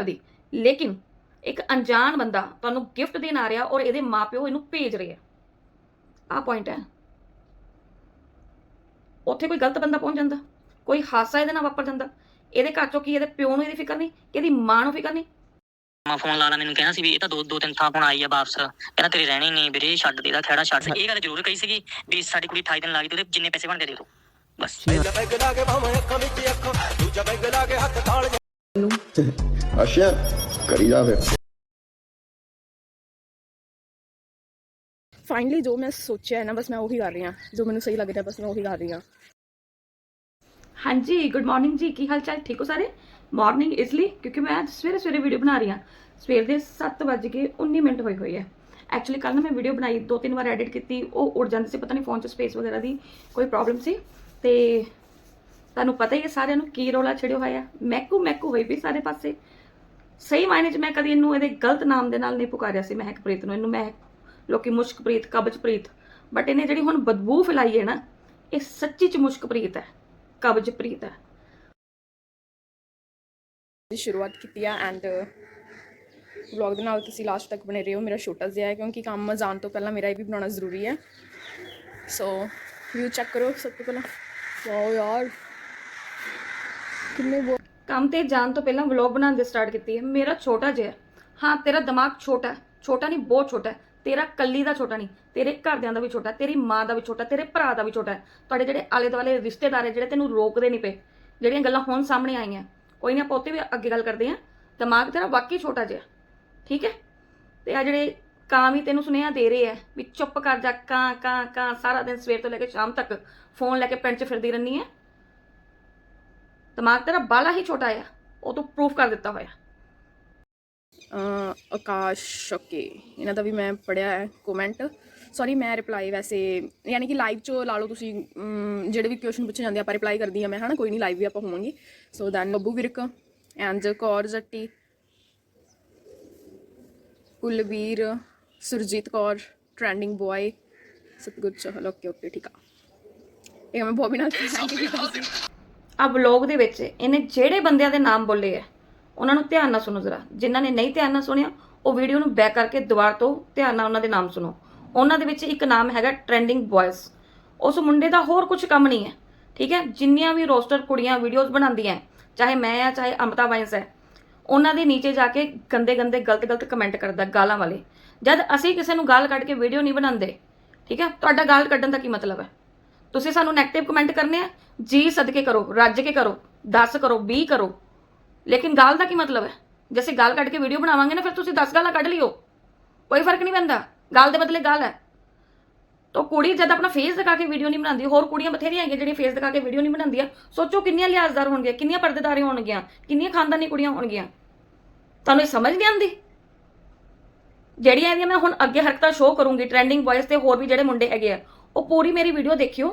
ਕਰਦੀ ਲੇਕਿਨ ਇੱਕ ਅਣਜਾਣ ਬੰਦਾ ਤੁਹਾਨੂੰ ਗਿਫਟ ਦੇਣ ਆ ਰਿਹਾ ਔਰ ਇਹਦੇ ਮਾਪਿਓ ਇਹਨੂੰ ਭੇਜ ਰਹੇ ਆ। ਆਹ ਪੁਆਇੰਟ ਹੈ। ਉੱਥੇ ਕੋਈ ਗਲਤ ਬੰਦਾ ਪਹੁੰਚ ਜਾਂਦਾ। ਕੋਈ ਹਾਦਸਾ ਇਹਦੇ ਨਾਲ ਵਾਪਰ ਜਾਂਦਾ। ਇਹਦੇ ਘਰ ਚੋਂ ਕੀ ਇਹਦੇ ਪਿਓ ਨੂੰ ਇਹਦੀ ਫਿਕਰ ਨਹੀਂ? ਕਿ ਇਹਦੀ ਮਾਂ ਨੂੰ ਫਿਕਰ ਨਹੀਂ? ਮੈਂ ਫੋਨ ਲਾ ਲਾ ਮੈਨੂੰ ਕਹਿਣਾ ਸੀ ਵੀ ਇਹ ਤਾਂ ਦੋ ਦੋ ਤਿੰਨ ਥਾਂ ਹੁਣ ਆਈ ਆ ਵਾਪਸ। ਕਹਿੰਦਾ ਤੇਰੀ ਰਹਿਣੀ ਨਹੀਂ ਵੀਰੇ ਛੱਡ ਦੇ ਦਾ ਖੇੜਾ ਛੱਡ ਇਹ ਗੱਲ ਜ਼ਰੂਰ ਕਹੀ ਸੀਗੀ ਵੀ ਸਾਡੀ ਕੁੜੀ 28 ਦਿਨ ਗਈ ਤੇ ਉਹਦੇ ਜਿੰਨੇ ਪੈਸੇ ਬਣਦੇ ਦੇ ਦਿਓ ਬਸ। ਪਹਿਲਾ ਪੈਗ ਲਾ ਕੇ ਭਾਵੇਂ ਅੱਖਾਂ ਵਿੱਚ ਅੱਖਾਂ ਦੂਜਾ ਪੈਗ ਲਾ ਕੇ ਹੱਥ ਤਾਲ ਅੱਛਾ ਕਰੀ ਜਾਵੇ ਫਾਈਨਲੀ ਜੋ ਮੈਂ ਸੋਚਿਆ ਹੈ ਨਾ ਬਸ ਮੈਂ ਉਹੀ ਕਰ ਰਹੀ ਹਾਂ ਜੋ ਮੈਨੂੰ ਸਹੀ ਲੱਗ ਰਿਹਾ ਬਸ ਮੈਂ ਉਹੀ ਕਰ ਰਹੀ ਹਾਂ ਹਾਂਜੀ ਗੁੱਡ ਮਾਰਨਿੰਗ ਜੀ ਕੀ ਹਾਲ ਚਾਲ ਠੀਕ ਹੋ ਸਾਰੇ ਮਾਰਨਿੰਗ ਇਸ ਲਈ ਕਿਉਂਕਿ ਮੈਂ ਅੱਜ ਸਵੇਰੇ ਸਵੇਰੇ ਵੀਡੀਓ ਬਣਾ ਰਹੀ ਹਾਂ ਸਵੇਰ ਦੇ 7:19 ਮਿੰਟ ਹੋਏ ਹੋਏ ਆ ਐਕਚੁਅਲੀ ਕੱਲ ਨਾ ਮੈਂ ਵੀਡੀਓ ਬਣਾਈ ਦੋ ਤਿੰਨ ਵਾਰ ਐਡਿਟ ਕੀਤੀ ਉਹ ਉੜ ਜਾਂਦੀ ਸੀ ਪਤਾ ਨਹੀਂ ਫੋਨ 'ਚ ਸਪੇਸ ਵਗੈਰਾ ਦੀ ਕੋਈ ਪ੍ਰੋਬਲਮ ਸੀ ਤੇ ਤੁਹਾਨੂੰ ਪਤਾ ਹੀ ਹੈ ਸਾਰਿਆਂ ਨੂੰ ਕੀ ਰੋਲਾ ਛੜਿਆ ਹੋਇਆ ਮੈਕੂ ਮੈਕੂ ਹੋਈ ਵੀ ਸਾਰੇ ਪਾਸੇ ਸਹੀ ਮਾਇਨੇ 'ਚ ਮੈਂ ਕਦੀ ਇਹਨੂੰ ਇਹਦੇ ਗਲਤ ਨਾਮ ਦੇ ਨਾਲ ਨਹੀਂ ਪੁਕਾਰਿਆ ਸੀ ਮਹਿਕਪ੍ਰੀਤ ਨੂੰ, ਇਹਨੂੰ ਮੈਂ ਲੋਕੀ ਮੁਸ਼ਕਪ੍ਰੀਤ ਕਬਜਪ੍ਰੀਤ ਬਟ ਇਹਨੇ ਜਿਹੜੀ ਹੁਣ ਬਦਬੂ ਫੈਲਾਈ ਹੈ ਨਾ, ਇਹ ਸੱਚੀ ਚ ਮੁਸ਼ਕਪ੍ਰੀਤ ਹੈ ਕਬਜਪ੍ਰੀਤ ਹੈ। ਦੀ ਸ਼ੁਰੂਆਤ ਕੀਤੀ ਆ ਐਂਡ ਵਲੌਗ ਦੇ ਨਾਲ ਤੁਸੀਂ ਲਾਸਟ ਤੱਕ ਬਣੇ ਰਹੋ, ਮੇਰਾ ਛੋਟਾ ਜਿਹਾ ਹੈ, ਕਿਉਂਕਿ ਕੰਮ ਜਾਣ ਤੋਂ ਪਹਿਲਾਂ ਮੇਰਾ ਇਹ ਵੀ ਬਣਾਉਣਾ ਜ਼ਰੂਰੀ ਹੈ। ਸੋ ਵਿਊ ਚੈੱਕ ਕਰੋ ਸਭ ਤੋਂ ਪਹਿਲਾਂ। ਵਾਓ ਯਾਰ। ਕਿੰਨੇ ਕੰਮ ਤੇ ਜਾਣ ਤੋਂ ਪਹਿਲਾਂ ਵਲੌਗ ਬਣਾਉਣ ਦੀ ਸਟਾਰਟ ਕੀਤੀ ਹੈ। ਮੇਰਾ ਛੋਟਾ ਜਿਹਾ ਹਾਂ। ਤੇਰਾ ਦਿਮਾਗ ਛੋਟਾ ਛੋਟਾ ਨਹੀਂ, ਬਹੁਤ ਛੋਟਾ ਤੇਰਾ ਕੱਲੀ ਦਾ ਛੋਟਾ ਨਹੀਂ, ਤੇਰੇ ਘਰਦਿਆਂ ਦਾ ਵੀ ਛੋਟਾ ਤੇਰੀ ਮਾਂ ਦਾ ਵੀ ਛੋਟਾ ਤੇਰੇ ਭਰਾ ਦਾ ਵੀ ਛੋਟਾ ਹੈ। ਤੁਹਾਡੇ ਜਿਹੜੇ ਆਲੇ ਦੁਆਲੇ ਰਿਸ਼ਤੇਦਾਰ ਹੈ, ਜਿਹੜੇ ਤੈਨੂੰ ਰੋਕਦੇ ਨਹੀਂ ਪਏ, ਜਿਹੜੀਆਂ ਗੱਲਾਂ ਹੁਣ ਸਾਹਮਣੇ ਆਈਆਂ, ਕੋਈ ਨਾ ਆਪਾਂ ਉੱਤੇ ਵੀ ਅੱਗੇ ਗੱਲ ਕਰਦੇ ਹਾਂ। ਦਿਮਾਗ ਤੇਰਾ ਵਾਕਈ ਛੋਟਾ ਜਿਹਾ ਠੀਕ ਹੈ? ਤੇ ਆ ਜਿਹੜੇ ਕਾਂ ਵੀ ਤੈਨੂੰ ਸੁਨੇਹਾ ਦੇ ਰਹੇ ਆ ਵੀ ਚੁੱਪ ਕਰ ਜਾ, ਕਾਂ ਕਾਂ ਕਾਂ, ਸਾਰਾ ਦਿਨ ਸਵੇਰ ਤੋਂ ਲੈ ਕੇ ਸ਼ਾਮ ਤੱਕ ਫੋਨ ਲੈ ਕੇ ਪਿੰਡ 'ਚ ਫਿਰਦੀ ਰਹਿੰਦੀ ਹੈ। ਦਿਮਾਗ ਤੇਰਾ ਬਾਲਾ ਹੀ ਛੋਟਾ ਆ। ਉਹ ਤੂੰ ਪ੍ਰੂਫ ਕਰ ਦਿੱਤਾ ਹੋਇਆ। ਅਹ ਆਕਾਸ਼ ਓਕੇ ਇਹਨਾਂ ਦਾ ਵੀ ਮੈਂ ਪੜਿਆ ਹੈ ਕਮੈਂਟ ਸੌਰੀ ਮੈਂ ਰਿਪਲਾਈ ਵੈਸੇ ਯਾਨੀ ਕਿ ਲਾਈਵ ਚ ਲਾ ਲਓ ਤੁਸੀਂ ਅਮ, ਜਿਹੜੇ ਵੀ ਕੁਐਸਚਨ ਪੁੱਛੇ ਜਾਂਦੇ ਆ, ਆਪਾਂ ਰਿਪਲਾਈ ਕਰਦੀ ਆ ਮੈਂ ਹਨਾ? ਕੋਈ ਨਹੀਂ ਲਾਈਵ ਵੀ ਆਪਾਂ ਹੋਵਾਂਗੇ। ਸੋ ਦੈਨ ਬੱਬੂ ਵਿਰਕ ਐਂਜ ਕੌਰ ਜੱਟੀ Kulvir Surjit Kaur trending boy Satgur Chahal okay okay ਠੀਕ ਆ। ਇਹ ਮੈਂ ਬੋਬੀ ਨਾਲ ਥੈਂਕ ਯੂ ਕੀਤਾ ਸੀ ਆ ਵਲੌਗ ਦੇ ਵਿੱਚ ਇਹਨੇ ਜਿਹੜੇ ਬੰਦਿਆਂ ਦੇ ਨਾਮ ਬੋਲੇ ਆ, ਉਹਨਾਂ ਨੂੰ ਧਿਆਨ ਨਾਲ ਸੁਣੋ ਜ਼ਰਾ। ਜਿਨ੍ਹਾਂ ਨੇ ਨਹੀਂ ਧਿਆਨ ਨਾਲ ਸੁਣਿਆ, ਉਹ ਵੀਡੀਓ ਨੂੰ ਬੈਕ ਕਰਕੇ ਦੁਬਾਰਾ ਤੋਂ ਧਿਆਨ ਨਾਲ ਉਹਨਾਂ ਦੇ ਨਾਮ ਸੁਣੋ। ਉਹਨਾਂ ਦੇ ਵਿੱਚ ਇੱਕ ਨਾਮ ਹੈਗਾ ਟ੍ਰੈਂਡਿੰਗ ਬॉयਜ਼ ਉਸ ਮੁੰਡੇ ਦਾ ਹੋਰ ਕੁਝ ਕੰਮ ਨਹੀਂ ਹੈ, ਠੀਕ ਹੈ? ਜਿੰਨੀਆਂ ਵੀ ਰੋਸਟਰ ਕੁੜੀਆਂ ਵੀਡੀਓਜ਼ ਬਣਾਉਂਦੀਆਂ, ਚਾਹੇ ਮੈਂ ਆ, ਚਾਹੇ ਅਮਤਾ ਵਾਈਸ ਹੈ, ਉਹਨਾਂ ਦੇ ਨੀਚੇ ਜਾ ਕੇ ਗੰਦੇ ਗੰਦੇ, ਗਲਤ ਗਲਤ ਕਮੈਂਟ ਕਰਦਾ ਗਾਲਾਂ ਵਾਲੇ। ਜਦ ਅਸੀਂ ਕਿਸੇ ਨੂੰ ਗਾਲ ਕੱਢ ਕੇ ਵੀਡੀਓ ਨਹੀਂ ਬਣਾਉਂਦੇ, ਠੀਕ ਹੈ? ਤੁਹਾਡਾ ਗਾਲ ਕੱਢਣ ਦਾ ਕੀ ਮਤਲਬ ਹੈ? ਤੁਸੀਂ ਸਾਨੂੰ 네ਗੇਟਿਵ ਕਮੈਂਟ ਕਰਨੇ ਆ? ਜੀ ਸਦਕੇ ਕਰੋ, ਰੱਜ ਕੇ ਕਰੋ 10 ਕਰੋ 20 ਕਰੋ। ਲੇਕਿਨ ਗਾਲ ਦਾ ਕੀ ਮਤਲਬ ਹੈ? ਜੇ ਅਸੀਂ ਗਾਲ ਕੱਢ ਕੇ ਵੀਡੀਓ ਬਣਾਵਾਂਗੇ ਨਾ, ਫਿਰ ਤੁਸੀਂ 10 ਗਾਲਾਂ ਕੱਢ ਲਿਓ। ਕੋਈ ਫ਼ਰਕ ਨਹੀਂ ਪੈਂਦਾ। ਗਾਲ ਦੇ ਬਦਲੇ ਗਾਲ ਹੈ। ਤੋ ਕੁੜੀ ਜਦ ਆਪਣਾ ਫੇਸ ਦਿਖਾ ਕੇ ਵੀਡੀਓ ਨਹੀਂ ਬਣਾਉਂਦੀ, ਹੋਰ ਕੁੜੀਆਂ ਬਥੇਰੀਆਂ ਹੈਗੀਆਂ ਜਿਹੜੀਆਂ ਫੇਸ ਦਿਖਾ ਕੇ ਵੀਡੀਓ ਨਹੀਂ ਬਣਾਉਂਦੀਆਂ। ਸੋਚੋ ਕਿੰਨੀਆਂ ਲਿਆਜ਼ਦਾਰ ਹੋਣਗੀਆਂ, ਕਿੰਨੀਆਂ ਪਰਦੇਦਾਰੀਆਂ ਹੋਣਗੀਆਂ, ਕਿੰਨੀਆਂ ਖਾਨਦਾਨੀ ਕੁੜੀਆਂ ਹੋਣਗੀਆਂ। ਤੁਹਾਨੂੰ ਇਹ ਸਮਝ ਨਹੀਂ ਆਉਂਦੀ? ਜਿਹੜੀਆਂ ਇਹਦੀਆਂ ਮੈਂ ਹੁਣ ਅੱਗੇ ਹਰਕਤਾਂ ਸ਼ੋਅ ਕਰੂੰਗੀ ਟ੍ਰੈਂਡਿੰਗ ਵੌਇਸ ਤੇ ਹੋਰ ਵੀ ਜਿਹੜੇ ਮੁੰਡੇ ਹੈਗੇ ਆ ਉਹ ਪੂਰੀ ਮੇਰੀ ਵੀਡੀਓ ਦੇਖਿਓ।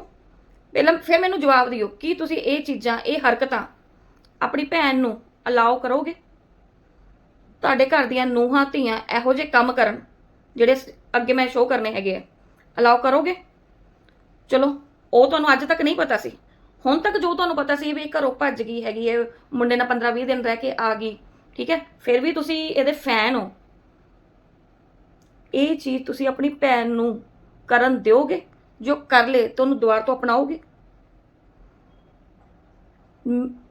ਪਹਿਲਾਂ ਫਿਰ ਮੈਨੂੰ ਜਵਾਬ ਦਿਓ ਕੀ ਤੁਸੀਂ ਇਹ ਚੀਜ਼ਾਂ, ਇਹ ਹਰਕਤਾਂ ਆਪਣੀ ਭੈਣ ਨੂੰ ਅਲਾਉ ਕਰੋਗੇ? ਤੁਹਾਡੇ ਘਰ ਦੀਆਂ ਨੂੰਹਾਂ, ਧੀਆਂ ਇਹੋ ਜਿਹੇ ਕੰਮ ਕਰਨ ਜਿਹੜੇ ਅੱਗੇ ਮੈਂ ਸ਼ੋਅ ਕਰਨੇ ਹੈਗੇ ਆ। ਅਲਾਉ ਕਰੋਗੇ? ਚਲੋ, ਉਹ ਤੁਹਾਨੂੰ ਅੱਜ ਤੱਕ ਨਹੀਂ ਪਤਾ ਸੀ। ਹੁਣ ਤੱਕ ਜੋ ਤੁਹਾਨੂੰ ਪਤਾ ਸੀ ਵੀ ਘਰੋਂ ਭੱਜ ਗਈ ਹੈਗੀ ਹੈ, ਮੁੰਡੇ ਨਾਲ 15 20 ਦਿਨ ਰਹਿ ਕੇ ਆ ਗਈ, ਠੀਕ ਹੈ? ਫਿਰ ਵੀ ਤੁਸੀਂ ਇਹਦੇ ਫੈਨ ਹੋ। ਇਹ ਚੀਜ਼ ਤੁਸੀਂ ਆਪਣੀ ਭੈਣ ਨੂੰ ਕਰਨ ਦਿਓਗੇ? ਜੋ ਕਰ ਲੇ ਤਾਂ ਉਹਨੂੰ ਦੁਬਾਰਾ ਤੋਂ ਅਪਣਾਓਗੇ?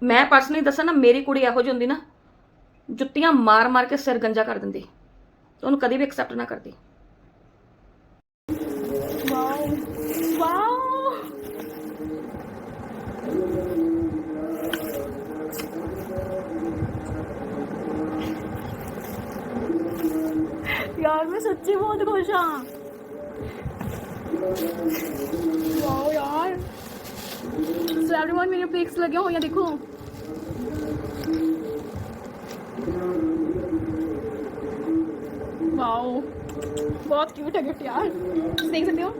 ਮੈਂ ਪਰਸਨਲੀ ਦੱਸਾਂ ਨਾ, ਮੇਰੀ ਕੁੜੀ ਇਹੋ ਜਿਹੀ ਹੁੰਦੀ ਨਾ, ਜੁੱਤੀਆਂ ਮਾਰ ਮਾਰ ਕੇ ਸਿਰ ਗੰਜਾ ਕਰ ਦਿੰਦੀ ਉਹਨੂੰ ਕਦੀ ਵੀ ਐਕਸੈਪਟ ਨਾ ਕਰਦੀ। ਵਾਓ ਵਾਓ ਯਾਰ, ਮੈਂ ਸੱਚੀ ਬਹੁਤ ਖੁਸ਼ ਹਾਂ। ਵਾਓ ਯਾਰ ਸੋ एवरीवन ਮੇਰੇ ਪਿਕਸ ਲੱਗੀਆਂ ਹੋਈਆਂ ਦੇਖੋ ਵਾਓ ਬਹੁਤ ਕਿਊਟ ਹੈ ਗਿਫਟ ਯਾਰ ਤੁਸੀਂ ਦੇਖ ਸਕਦੇ ਹੋ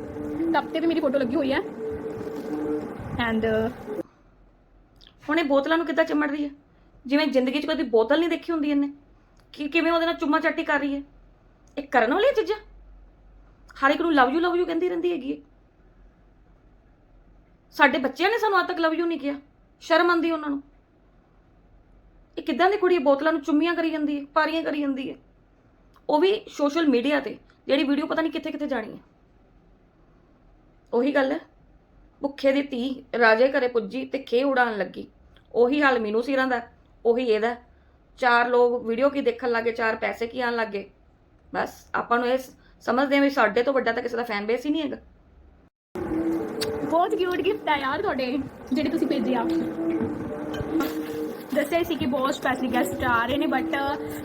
ਟੱਪ ਤੇ ਵੀ ਮੇਰੀ ਫੋਟੋ ਲੱਗੀ ਹੋਈ ਹੈ ਐਂਡ ਹੁਣ ਇਹ ਬੋਤਲਾਂ ਨੂੰ ਕਿੱਦਾਂ ਚਿਮੜ ਰਹੀ ਹੈ ਜਿਵੇਂ ਜ਼ਿੰਦਗੀ 'ਚ ਕਦੀ ਬੋਤਲ ਨਹੀਂ ਦੇਖੀ ਹੁੰਦੀ ਇਹਨੇ ਕਿ ਕਿਵੇਂ ਉਹਦੇ ਨਾਲ ਚੁੰਮਾ ਚਾਟੀ ਕਰ ਰਹੀ ਹੈ ਇਹ ਕਰਨ ਵਾਲੀਆਂ ਚੀਜ਼ਾਂ ਹਰ ਇੱਕ ਨੂੰ ਲਵ ਯੂ ਲਵ ਯੂ ਕਹਿੰਦੀ ਰਹਿੰਦੀ ਹੈਗੀ ਹੈ। ਸਾਡੇ ਬੱਚਿਆਂ ਨੇ ਸਾਨੂੰ ਅੱਜ ਤੱਕ ਲਵ ਯੂ ਨਹੀਂ ਕਿਹਾ। ਸ਼ਰਮ ਆਉਂਦੀ ਉਹਨਾਂ ਨੂੰ। ਇਹ ਕਿੱਦਾਂ ਦੀ ਕੁੜੀ ਬੋਤਲਾਂ ਨੂੰ ਚੁੰਮੀਆਂ ਕਰੀ ਜਾਂਦੀ ਹੈ ਪਾਰੀਆਂ ਕਰੀ ਜਾਂਦੀ ਹੈ ਉਹ ਵੀ ਸੋਸ਼ਲ ਮੀਡੀਆ ਤੇ, ਜਿਹੜੀ ਵੀਡੀਓ ਪਤਾ ਨਹੀਂ ਕਿੱਥੇ ਕਿੱਥੇ ਜਾਣੀ ਹੈ ਉਹੀ ਗੱਲ ਹੈ ਭੁੱਖੇ ਦੀ ਧੀ, ਰਾਜੇ ਘਰੇ ਪੁੱਜੀ ਤੇ ਖੇ ਉਡਾਣ ਲੱਗੀ। ਉਹੀ ਹਾਲ ਮੀਨੂ ਸੀਰਾਂ ਦਾ, ਉਹੀ ਇਹਦਾ। ਚਾਰ ਲੋਕ ਵੀਡੀਓ ਕੀ ਦੇਖਣ ਲੱਗੇ, ਚਾਰ ਪੈਸੇ ਕੀ ਆਣ ਲੱਗੇ। ਬਸ, ਆਪਾਂ ਨੂੰ ਇਸ ਸਮਝਦੇ ਹਾਂ ਵੀ ਸਾਡੇ ਤੋਂ ਵੱਡਾ ਤਾਂ ਕਿਸੇ ਦਾ ਫੈਨ ਬੇਸ ਹੀ ਨਹੀਂ ਹੈਗਾ। ਬਹੁਤ ਕਿਊਟ ਗਿਫਟ ਹੈ ਯਾਰ ਤੁਹਾਡੇ, ਜਿਹੜੇ ਤੁਸੀਂ ਭੇਜਿਆ ਦੱਸਿਆ ਸੀ ਕਿ ਬਹੁਤ ਸਪੈਸ਼ਲ ਗੈਸਟ ਆ ਰਹੇ ਨੇ ਬਟ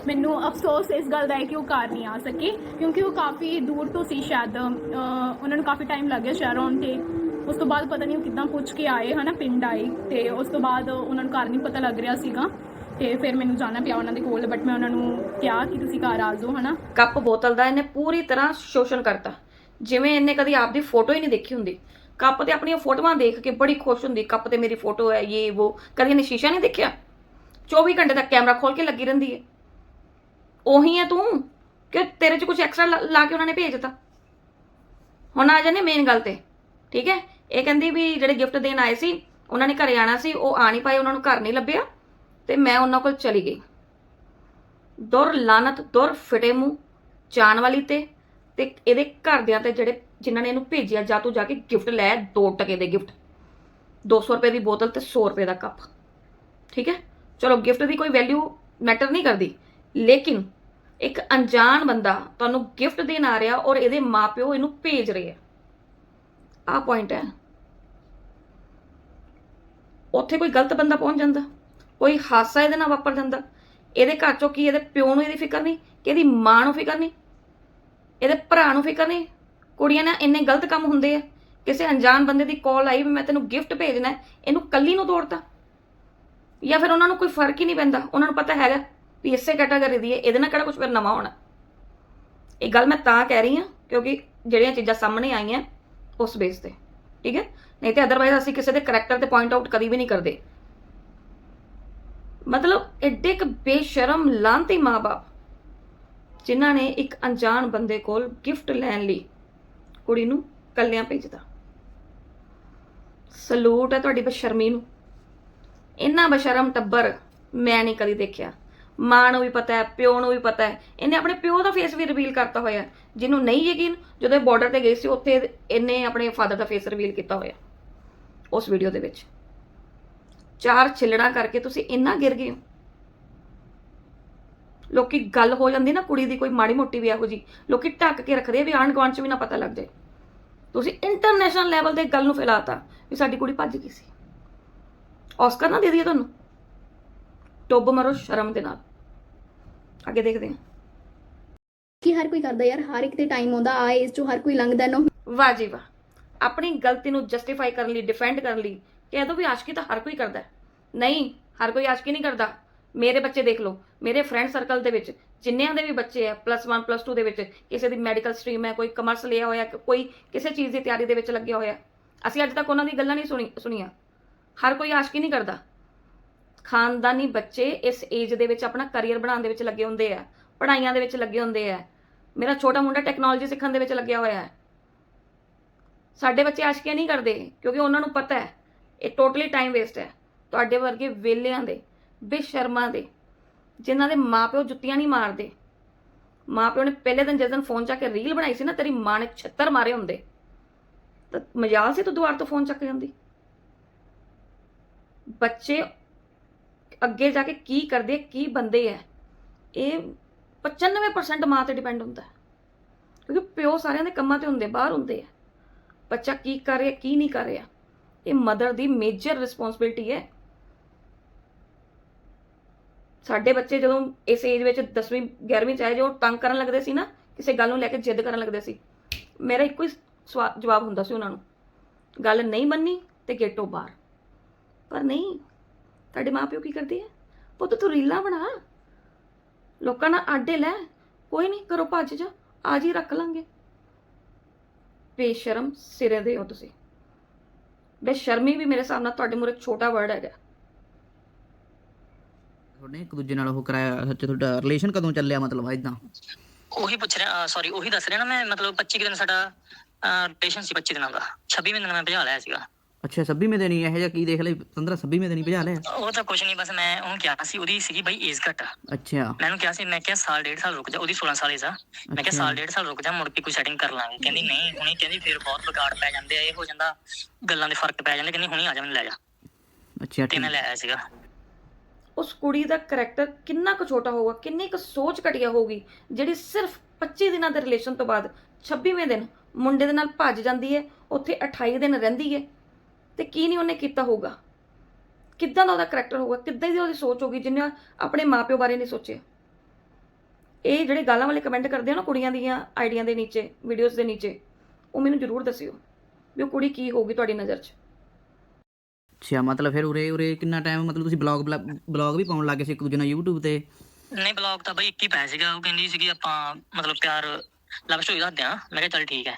ਮੈਨੂੰ ਅਫਸੋਸ ਇਸ ਗੱਲ ਦਾ ਹੈ ਕਿ ਉਹ ਘਰ ਨਹੀਂ ਆ ਸਕੇ, ਕਿਉਂਕਿ ਉਹ ਕਾਫੀ ਦੂਰ ਤੋਂ ਸੀ ਸ਼ਾਇਦ ਉਹਨਾਂ ਨੂੰ ਕਾਫੀ ਟਾਈਮ ਲੱਗ ਗਿਆ ਸ਼ਹਿਰ ਆਉਣ ਤੇ। ਉਸ ਤੋਂ ਬਾਅਦ ਪਤਾ ਨਹੀਂ ਉਹ ਕਿੱਦਾਂ ਪੁੱਛ ਕੇ ਆਏ, ਹਨਾ, ਪਿੰਡ ਆਏ, ਤੇ ਉਸ ਤੋਂ ਬਾਅਦ ਉਹਨਾਂ ਨੂੰ ਘਰ ਨਹੀਂ ਪਤਾ ਲੱਗ ਰਿਹਾ ਸੀਗਾ। ਤੇ ਫਿਰ ਮੈਨੂੰ ਜਾਣਾ ਪਿਆ ਉਹਨਾਂ ਦੇ ਕੋਲ ਬਟ ਮੈਂ ਉਹਨਾਂ ਨੂੰ ਕਿਹਾ ਕਿ ਤੁਸੀਂ ਘਰ ਆ ਜਾਓ, ਹਨਾ? ਕੱਪ ਬੋਤਲ ਦਾ ਇਹਨੇ ਪੂਰੀ ਤਰ੍ਹਾਂ ਸ਼ੋਸ਼ਣ ਕਰਤਾ। ਜਿਵੇਂ ਇਹਨੇ ਕਦੀ ਆਪਦੀ ਫੋਟੋ ਹੀ ਨਹੀਂ ਦੇਖੀ ਹੁੰਦੀ। ਕੱਪ ਤੇ ਆਪਣੀਆਂ ਫੋਟੋਆਂ ਦੇਖ ਕੇ ਬੜੀ ਖੁਸ਼ ਹੁੰਦੀ, ਕੱਪ ਤੇ ਮੇਰੀ ਫੋਟੋ ਹੈ, ਇਹ, ਉਹ। ਕਦੀ ਇਹਨੇ ਸ਼ੀਸ਼ਾ ਨਹੀਂ ਦੇਖਿਆ? 24 ਘੰਟੇ ਤੱਕ ਕੈਮਰਾ ਖੋਲ ਕੇ ਲੱਗੀ ਰਹਿੰਦੀ ਹੈ। ਉਹੀ ਹੈ ਤੂੰ ਕਿ ਤੇਰੇ 'ਚ ਕੁਝ ਐਕਸਟਰਾ ਲਾ ਕੇ ਉਹਨਾਂ ਨੇ ਭੇਜ ਦਿੱਤਾ। ਹੁਣ ਆ ਜਾਂਦੇ ਮੇਨ ਗੱਲ ਤੇ। ਠੀਕ ਹੈ? ਇਹ ਕਹਿੰਦੀ ਵੀ ਜਿਹੜੇ ਗਿਫਟ ਦੇਣ ਆਏ ਸੀ, ਉਹਨਾਂ ਨੇ ਘਰੇ ਆਣਾ ਸੀ, ਉਹ ਆ ਨਹੀਂ ਪਾਏ, ਉਹਨਾਂ ਨੂੰ ਘਰ ਨਹੀਂ ਲੱਭਿਆ। ਤੇ ਮੈਂ ਉਹਨਾਂ ਕੋਲ ਚਲੀ ਗਈ। ਦੁਰ ਲਾਨਤ, ਦੁਰ ਫਿਟੇ ਮੂੰਹ, ਜਾਣ ਵਾਲੀ ਤੇ ਤੇ ਇਹਦੇ ਘਰਦਿਆਂ ਤੇ ਜਿਹੜੇ ਜਿਨ੍ਹਾਂ ਨੇ ਇਹਨੂੰ ਭੇਜਿਆ, ਜਾ ਤੂੰ ਜਾ ਕੇ ਗਿਫਟ ਲੈ 2 ਟਕੇ ਦੇ ਗਿਫਟ 200 ਰੁਪਏ ਦੀ ਬੋਤਲ ਤੇ 100 ਰੁਪਏ ਦਾ ਕੱਪ। ਠੀਕ ਹੈ? ਚਲੋ ਗਿਫਟ ਦੀ ਕੋਈ ਵੈਲਿਊ ਮੈਟਰ ਨਹੀਂ ਕਰਦੀ। ਲੇਕਿਨ ਇੱਕ ਅਣਜਾਣ ਬੰਦਾ ਤੁਹਾਨੂੰ ਗਿਫਟ ਦੇਣ ਆ ਰਿਹਾ ਔਰ ਇਹਦੇ ਮਾਪਿਓ ਇਹਨੂੰ ਭੇਜ ਰਹੇ ਆ। ਆ ਪੁਆਇੰਟ ਹੈ। ਉੱਥੇ ਕੋਈ ਗਲਤ ਬੰਦਾ ਪਹੁੰਚ ਜਾਂਦਾ। ਕੋਈ ਹਾਦਸਾ ਇਹਦੇ ਨਾਲ ਵਾਪਰ ਜਾਂਦਾ। ਇਹਦੇ ਘਰ ਚੋਂ ਕੀ ਇਹਦੇ ਪਿਓ ਨੂੰ ਇਹਦੀ ਫਿਕਰ ਨਹੀਂ? ਕਿ ਇਹਦੀ ਮਾਂ ਨੂੰ ਫਿਕਰ ਨਹੀਂ? ਇਹਦੇ ਭਰਾ ਨੂੰ ਫਿਕਰ ਨਹੀਂ? ਕੁੜੀਆਂ ਨਾਲ ਇੰਨੇ ਗਲਤ ਕੰਮ ਹੁੰਦੇ ਆ। ਕਿਸੇ ਅਣਜਾਣ ਬੰਦੇ ਦੀ ਕਾਲ ਆਈ ਵੀ ਮੈਂ ਤੈਨੂੰ ਗਿਫਟ ਭੇਜਣਾ ਇਹਨੂੰ ਕੱਲੀ ਨੂੰ ਤੋੜਤਾ। ਜਾਂ ਫਿਰ ਉਹਨਾਂ ਨੂੰ ਕੋਈ ਫ਼ਰਕ ਹੀ ਨਹੀਂ ਪੈਂਦਾ। ਉਹਨਾਂ ਨੂੰ ਪਤਾ ਹੈਗਾ ਵੀ ਇਸੇ ਕੈਟਾਗਰੀ ਦੀ ਹੈ, ਇਹਦੇ ਨਾਲ ਕਿਹੜਾ ਕੁਝ ਫਿਰ ਨਵਾਂ ਹੋਣਾ। ਇਹ ਗੱਲ ਮੈਂ ਤਾਂ ਕਹਿ ਰਹੀ ਹਾਂ, ਕਿਉਂਕਿ ਜਿਹੜੀਆਂ ਚੀਜ਼ਾਂ ਸਾਹਮਣੇ ਆਈਆਂ ਉਸ ਬੇਸ ਤੇ। ਠੀਕ ਹੈ? ਨਹੀਂ ਤੇ ਅਦਰਵਾਈਜ਼ ਅਸੀਂ ਕਿਸੇ ਦੇ ਕੈਰੈਕਟਰ ਤੇ ਪੁਆਇੰਟ ਆਊਟ ਕਦੀ ਵੀ ਨਹੀਂ ਕਰਦੇ। ਮਤਲਬ ਐਡੇ ਕ ਬੇਸ਼ਰਮ ਲਾਂਤੀ ਮਾਪੇ ਜਿਨ੍ਹਾਂ ਨੇ ਇੱਕ ਅਣਜਾਣ ਬੰਦੇ ਕੋਲ ਗਿਫਟ ਲੈਣ ਲਈ ਕੁੜੀ ਨੂੰ ਕੱਲਿਆਂ ਭੇਜਦਾ ਸਲੂਟ ਹੈ ਤੁਹਾਡੀ ਬਸ਼ਰਮੀ ਨੂੰ। ਇੰਨਾ ਬਸ਼ਰਮ ਟੱਬਰ ਮੈਂ ਨਹੀਂ ਕਦੀ ਦੇਖਿਆ। ਮਾਂ ਨੂੰ ਵੀ ਪਤਾ ਹੈ, ਪਿਓ ਨੂੰ ਵੀ ਪਤਾ ਹੈ। ਇਹਨੇ ਆਪਣੇ ਪਿਓ ਦਾ ਫੇਸ ਵੀ ਰਿਵੀਲ ਕਰਤਾ ਹੋਇਆ ਜਿਹਨੂੰ ਨਹੀਂ ਯਕੀਨ, ਜਦੋਂ ਇਹ ਬਾਰਡਰ ਤੇ ਗਈ ਸੀ, ਉੱਥੇ ਇਹਨੇ ਆਪਣੇ ਫਾਦਰ ਦਾ ਫੇਸ ਰਿਵੀਲ ਕੀਤਾ ਹੋਇਆ ਉਸ ਵੀਡੀਓ ਦੇ ਵਿੱਚ। ਚਾਰ ਛਿੱਲੜਾਂ ਕਰਕੇ ਤੁਸੀਂ ਇੰਨਾ ਗਿਰ ਗਏ ਹੋ। ਲੋਕੀ ਗੱਲ ਹੋ ਜਾਂਦੀ ਨਾ ਕੁੜੀ ਦੀ ਕੋਈ ਮਾੜੀ ਮੋਟੀ ਵੀ ਇਹੋ ਜੀ ਲੋਕੀ ਢੱਕ ਕੇ ਰੱਖਦੇ ਆ ਵੀ ਆਂਢ ਗੁਆਂਢ ਚ ਵੀ ਨਾ ਪਤਾ ਲੱਗ ਜਾਏ। ਤੁਸੀਂ ਇੰਟਰਨੈਸ਼ਨਲ ਲੈਵਲ ਤੇ ਗੱਲ ਨੂੰ ਫੈਲਾਤਾ ਵੀ ਸਾਡੀ ਕੁੜੀ ਭੱਜ ਗਈ ਸੀ। ਆਸਕਰ ਨਾ ਦੇ ਦਈਏ ਤੁਹਾਨੂੰ। ਟੋਬ ਮਰੋ ਸ਼ਰਮ ਦੇ ਨਾਲ। ਅੱਗੇ ਦੇਖਦੇ ਹਾਂ। ਕਿ ਹਰ ਕੋਈ ਕਰਦਾ ਯਾਰ ਹਰ ਇੱਕ ਤੇ ਟਾਈਮ ਆਉਂਦਾ ਆ ਏਜ ਚੋਂ ਹਰ ਕੋਈ ਲੰਘਦਾ ਨਾ। ਵਾਹ ਜੀ ਵਾਹ। ਆਪਣੀ ਗਲਤੀ ਨੂੰ ਜਸਟੀਫਾਈ ਕਰਨ ਲਈ ਡਿਫੈਂਡ ਕਰਨ ਲਈ ਕਹਿ ਦੋ ਵੀ ਆਸ਼ਕੀ ਤਾਂ ਹਰ ਕੋਈ ਕਰਦਾ ਨਹੀਂ, ਹਰ ਕੋਈ ਆਸ਼ਕੀ ਨਹੀਂ ਕਰਦਾ। ਮੇਰੇ ਬੱਚੇ ਦੇਖ ਲਓ, ਮੇਰੇ ਫਰੈਂਡ ਸਰਕਲ ਦੇ ਵਿੱਚ ਜਿੰਨਿਆਂ ਦੇ ਵੀ ਬੱਚੇ ਆ ਪਲੱਸ 1 ਪਲੱਸ 2 ਦੇ ਵਿੱਚ ਕਿਸੇ ਦੀ ਮੈਡੀਕਲ ਸਟਰੀਮ ਹੈ, ਕੋਈ ਕਮਰਸ ਲਿਆ ਹੋਇਆ, ਕੋਈ ਕਿਸੇ ਚੀਜ਼ ਦੀ ਤਿਆਰੀ ਦੇ ਵਿੱਚ ਲੱਗਿਆ ਹੋਇਆ। ਅਸੀਂ ਅੱਜ ਤੱਕ ਉਹਨਾਂ ਦੀ ਗੱਲਾਂ ਨਹੀਂ ਸੁਣੀ, ਸੁਣੀਆਂ। ਹਰ ਕੋਈ ਆਸ਼ਕੀ ਨਹੀਂ ਕਰਦਾ। ਖਾਨਦਾਨੀ ਬੱਚੇ ਇਸ ਏਜ ਦੇ ਵਿੱਚ ਆਪਣਾ ਕੈਰੀਅਰ ਬਣਾਉਣ ਦੇ ਵਿੱਚ ਲੱਗੇ ਹੁੰਦੇ ਆ, ਪੜ੍ਹਾਈਆਂ ਦੇ ਵਿੱਚ ਲੱਗੇ ਹੁੰਦੇ ਆ। ਮੇਰਾ ਛੋਟਾ ਮੁੰਡਾ ਟੈਕਨੋਲੋਜੀ ਸਿੱਖਣ ਦੇ ਵਿੱਚ ਲੱਗਿਆ ਹੋਇਆ ਹੈ। ਸਾਡੇ ਬੱਚੇ ਆਸ਼ਕੀਆਂ ਨਹੀਂ ਕਰਦੇ, ਕਿਉਂਕਿ ਉਹਨਾਂ ਨੂੰ ਪਤਾ ਹੈ ਇਹ ਟੋਟਲੀ ਟਾਈਮ ਵੇਸਟ ਹੈ। ਤੁਹਾਡੇ ਵਰਗੇ ਵੇਲਿਆਂ ਦੇ, ਬੇਸ਼ਰਮਾਂ ਦੇ, ਜਿਨ੍ਹਾਂ ਦੇ ਮਾਪਿਓ ਜੁੱਤੀਆਂ ਨਹੀਂ ਮਾਰਦੇ। ਮਾਪਿਓ ਨੇ ਪਹਿਲੇ ਦਿਨ ਜਿਸ ਦਿਨ ਫੋਨ ਚੱਕ ਕੇ ਰੀਲ ਬਣਾਈ ਸੀ ਨਾ, ਤੇਰੀ ਮਾਂ ਨੇ 76 ਮਾਰੇ ਹੁੰਦੇ। ਤਾਂ ਮਜਾਲ ਸੀ ਤੂੰ ਦੁਆਰ ਤੋਂ ਫੋਨ ਚੱਕ ਜਾਂਦੀ ਬੱਚੇ ਅੱਗੇ ਜਾ ਕੇ ਕੀ ਕਰਦੇ, ਕੀ ਬੰਦੇ ਐ, ਇਹ 95% ਮਾਂ ਤੇ ਡਿਪੈਂਡ ਹੁੰਦਾ। ਕਿਉਂਕਿ ਪਿਓ ਸਾਰਿਆਂ ਦੇ ਕੰਮਾਂ ਤੇ ਹੁੰਦੇ, ਬਾਹਰ ਹੁੰਦੇ ਆ ਬੱਚਾ ਕੀ ਕਰ ਰਿਹਾ ਕੀ ਨਹੀਂ ਕਰ। ਰਿਹਾ ਇਹ ਮਦਰ ਦੀ ਮੇਜਰ ਰਿਸਪੌਂਸਿਬਿਲਟੀ ਹੈ। ਸਾਡੇ ਬੱਚੇ ਜਦੋਂ ਇਸ ਏਜ ਵਿੱਚ 10ਵੀਂ 11ਵੀਂ ਚ ਆਏ ਜੋ ਤੰਗ ਕਰਨ ਲੱਗਦੇ ਸੀ ਨਾ, ਕਿਸੇ ਗੱਲ ਨੂੰ ਲੈ ਕੇ ਜਿੱਦ ਕਰਨ ਲੱਗਦੇ ਸੀ, ਮੇਰਾ ਇੱਕੋ ਹੀ ਸਵਾ- ਜਵਾਬ ਹੁੰਦਾ ਸੀ ਉਹਨਾਂ ਨੂੰ, ਗੱਲ ਨਹੀਂ ਮੰਨੀ ਤੇ ਗੇਟੋਂ ਬਾਹਰ। ਪਰ ਨਹੀਂ, ਤੁਹਾਡੇ ਮਾਪਿਓ ਕੀ ਕਰਦੇ ਆ? ਪੁੱਤ, ਤੂੰ ਰੀਲਾਂ ਬਣਾ। ਲੋਕਾਂ ਨਾਲ ਆਡੇ ਲੈ। ਕੋਈ ਨਹੀਂ, ਕਰੋ ਭੱਜ ਜਾ ਅੱਜ ਹੀ ਰੱਖ ਲਾਂਗੇ। ਬੇਸ਼ਰਮ ਸਿਰੇ ਦੇ ਹੋ ਤੁਸੀਂ। ਬੇਸ਼ਰਮੀ ਵੀ ਮੇਰੇ ਹਿਸਾਬ ਨਾਲ ਤੁਹਾਡੇ ਮੂਰੇ ਛੋਟਾ ਵਰਡ ਹੈਗਾ। ਤੁਹਾਡੇ ਇੱਕ ਦੂਜੇ ਨਾਲ ਉਹ ਕਰਾਇਆ ਸੱਚ ਤੁਹਾਡਾ ਰਿਲੇਸ਼ਨ ਕਦੋਂ ਚੱਲਿਆ ਮਤਲਬ ਇਦਾਂ ਉਹੀ ਪੁੱਛ ਰਿਹਾ ਸੌਰੀ ਉਹੀ ਦੱਸ ਰਿਹਾ ਨਾ ਮੈਂ ਮਤਲਬ 25 ਕੁ ਦਿਨ ਸਾਡਾ ਰਿਲੇਸ਼ਨ ਸੀ 25 ਦਿਨਾਂ ਦਾ। 26 ਮਹੀਨੇ ਮੈਂ ਭਜਾ ਲਿਆ ਸੀਗਾ। ਅੱਛਾ 26ਵੇਂ ਦਿਨ ਹੀ ਇਹੋ ਜਿਹਾ ਕੀ ਦੇਖ ਲਈ 15 26ਵੇਂ ਦਿਨ ਹੀ ਭਜਾ ਲਿਆ ਉਹ ਤਾਂ ਕੁਛ ਨਹੀਂ ਬਸ ਮੈਂ ਉਹਨੂੰ ਕਿਹਾ ਸੀ ਉਹਦੀ ਸੀਗੀ ਬਾਈ ਏਜ ਘੱਟ। ਅੱਛਾ। ਮੈਂ ਉਹਨੂੰ ਕਿਹਾ ਸੀ ਮੈਂ ਕਿਹਾ ਸਾਲ ਡੇਢ ਸਾਲ ਰੁਕ ਜਾ ਉਹਦੀ 16 ਸਾਲ ਏਜ ਆ। ਮੈਂ ਕਿਹਾ ਸਾਲ ਡੇਢ ਸਾਲ ਰੁਕ ਜਾ ਮੁੜ ਕੇ ਕੋਈ ਸੈਟਿੰਗ ਕਰ ਲਾਂਗੇ। ਕਹਿੰਦੀ ਨਹੀਂ ਹੁਣੀ ਕਹਿੰਦੀ ਫਿਰ ਬਹੁਤ ਵਿਗਾੜ ਪੈ ਜਾਂਦੇ ਆ ਇਹ ਹੋ ਜਾਂਦਾ ਗੱਲਾਂ ਦੇ ਫ਼ਰਕ ਪੈ ਜਾਂਦੇ ਕਹਿੰਦੀ ਹੁਣੀ ਆ ਜਾ ਮੈਨੂੰ ਲੈ ਜਾ। ਅੱਛਾ ਤੇ ਠੀਕ। ਮੈਂ ਲੈ ਆਇਆ ਸੀਗਾ। ਉਸ ਕੁੜੀ ਦਾ ਕਰੈਕਟਰ ਕਿੰਨਾ ਕੁ ਛੋਟਾ ਹੋਊਗਾ ਕਿੰਨੀ ਕੁ ਸੋਚ ਘਟੀਆ ਹੋਊਗੀ ਜਿਹੜੀ ਸਿਰਫ 25 ਦਿਨਾਂ ਦੇ ਰਿਲੇਸ਼ਨ ਤੋਂ ਬਾਅਦ 26ਵੇਂ ਦਿਨ ਮੁੰਡੇ ਦੇ ਨਾਲ ਭੱਜ ਜਾਂਦੀ ਹੈ ਉੱਥੇ 28 ਦਿਨ ਰਹਿੰਦੀ ਹੈ ਤੇ ਕੀ ਨਹੀਂ ਉਹਨੇ ਕੀਤਾ ਹੋਊਗਾ? ਕਿੱਦਾਂ ਦਾ ਉਹਦਾ ਕਰੈਕਟਰ ਹੋਊਗਾ? ਕਿੱਦਾਂ ਦੀ ਉਹਦੀ ਸੋਚ ਹੋਊਗੀ ਜਿਹਨੇ ਆਪਣੇ ਮਾਪਿਓ ਬਾਰੇ ਨਹੀਂ ਸੋਚਿਆ? ਇਹ ਜਿਹੜੇ ਗਾਲਾਂ ਵਾਲੇ ਕਮੈਂਟ ਕਰਦੇ ਆ ਨਾ ਕੁੜੀਆਂ ਦੀਆਂ ਆਈਡੀਆਂ ਦੇ ਨੀਚੇ ਵੀਡੀਓਜ਼ ਦੇ ਨੀਚੇ ਉਹ ਮੈਨੂੰ ਜ਼ਰੂਰ ਦੱਸਿਓ ਵੀ ਉਹ ਕੁੜੀ ਕੀ ਹੋਊਗੀ ਤੁਹਾਡੀ ਨਜ਼ਰ 'ਚ। ਅੱਛਾ ਮਤਲਬ ਫਿਰ ਉਰੇ ਉਰੇ ਕਿੰਨਾ ਟਾਈਮ ਮਤਲਬ ਤੁਸੀਂ ਬਲੌਗ ਬਲੌਗ ਵੀ ਪਾਉਣ ਲੱਗੇ ਸੀ ਇੱਕ ਦੂਜੇ ਨਾਲ YouTube ਤੇ? ਨਹੀਂ ਬਲੌਗ ਤਾਂ ਬਈ ਇੱਕ ਹੀ ਪੈ ਸੀਗਾ ਉਹ ਕਹਿੰਦੀ ਸੀਗੀ ਆਪਾਂ ਮਤਲਬ ਪਿਆਰ ਲਵ ਸਟੋਰੀ ਦੱਸਦੇ ਆ ਮੈਂ ਕਿਹਾ ਚੱਲ ਠੀਕ ਹੈ।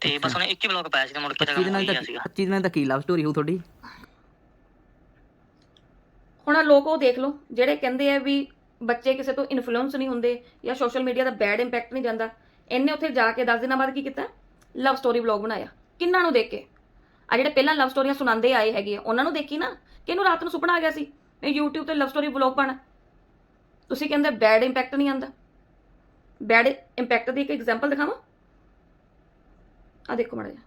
ਤੇ ਬਸ ਉਹਨੇ ਇੱਕ ਹੀ ਬਲੌਗ ਪਾਇਆ ਸੀਗਾ ਮੁੜ ਕੇ ਤਾਂ 25 ਦਿਨਾਂ ਸੀਗਾ 25 ਦਿਨਾਂ ਤੱਕ ਕੀ ਲਵ ਸਟੋਰੀ ਹੋਊ ਤੁਹਾਡੀ? ਹੁਣ ਆਹ ਲੋਕ ਉਹ ਦੇਖ ਲਓ ਜਿਹੜੇ ਕਹਿੰਦੇ ਆ ਵੀ ਬੱਚੇ ਕਿਸੇ ਤੋਂ ਇਨਫਲੂਐਂਸ ਨਹੀਂ ਹੁੰਦੇ ਜਾਂ ਸੋਸ਼ਲ ਮੀਡੀਆ ਦਾ ਬੈਡ ਇੰਪੈਕਟ ਨਹੀਂ ਜਾਂਦਾ। ਇਹਨੇ ਉੱਥੇ ਜਾ ਕੇ 10 ਦਿਨਾਂ ਬਾਅਦ ਕੀ ਕੀਤਾ? ਲਵ ਸਟੋਰੀ ਵਲੌਗ ਬਣਾਇਆ। ਕਿੰਨਾਂ ਨੂੰ ਦੇਖ ਕੇ? ਆ ਜਿਹੜੇ ਪਹਿਲਾਂ ਲਵ ਸਟੋਰੀਆਂ ਸੁਣਾਉਂਦੇ ਆਏ ਹੈਗੇ ਆ, ਉਹਨਾਂ ਨੂੰ ਦੇਖੀ ਨਾ ਕਿ ਇਹਨੂੰ ਰਾਤ ਨੂੰ ਸੁਪਨਾ ਆ ਗਿਆ ਸੀ ਮੈਂ YouTube ਤੇ ਲਵ ਸਟੋਰੀ ਵਲੌਗ ਪਾਣਾ ਤੁਸੀਂ ਕਹਿੰਦੇ ਬੈਡ ਇੰਪੈਕਟ ਨਹੀਂ ਆਂਦਾ ਬੈਡ ਇੰਪੈਕਟ ਦੀ ਇੱਕ ਐਗਜ਼ਾਮਪਲ ਦਿਖਾਵਾਂ? ਆ ਦੇਖੋ ਮਾੜਾ ਜਿਹਾ।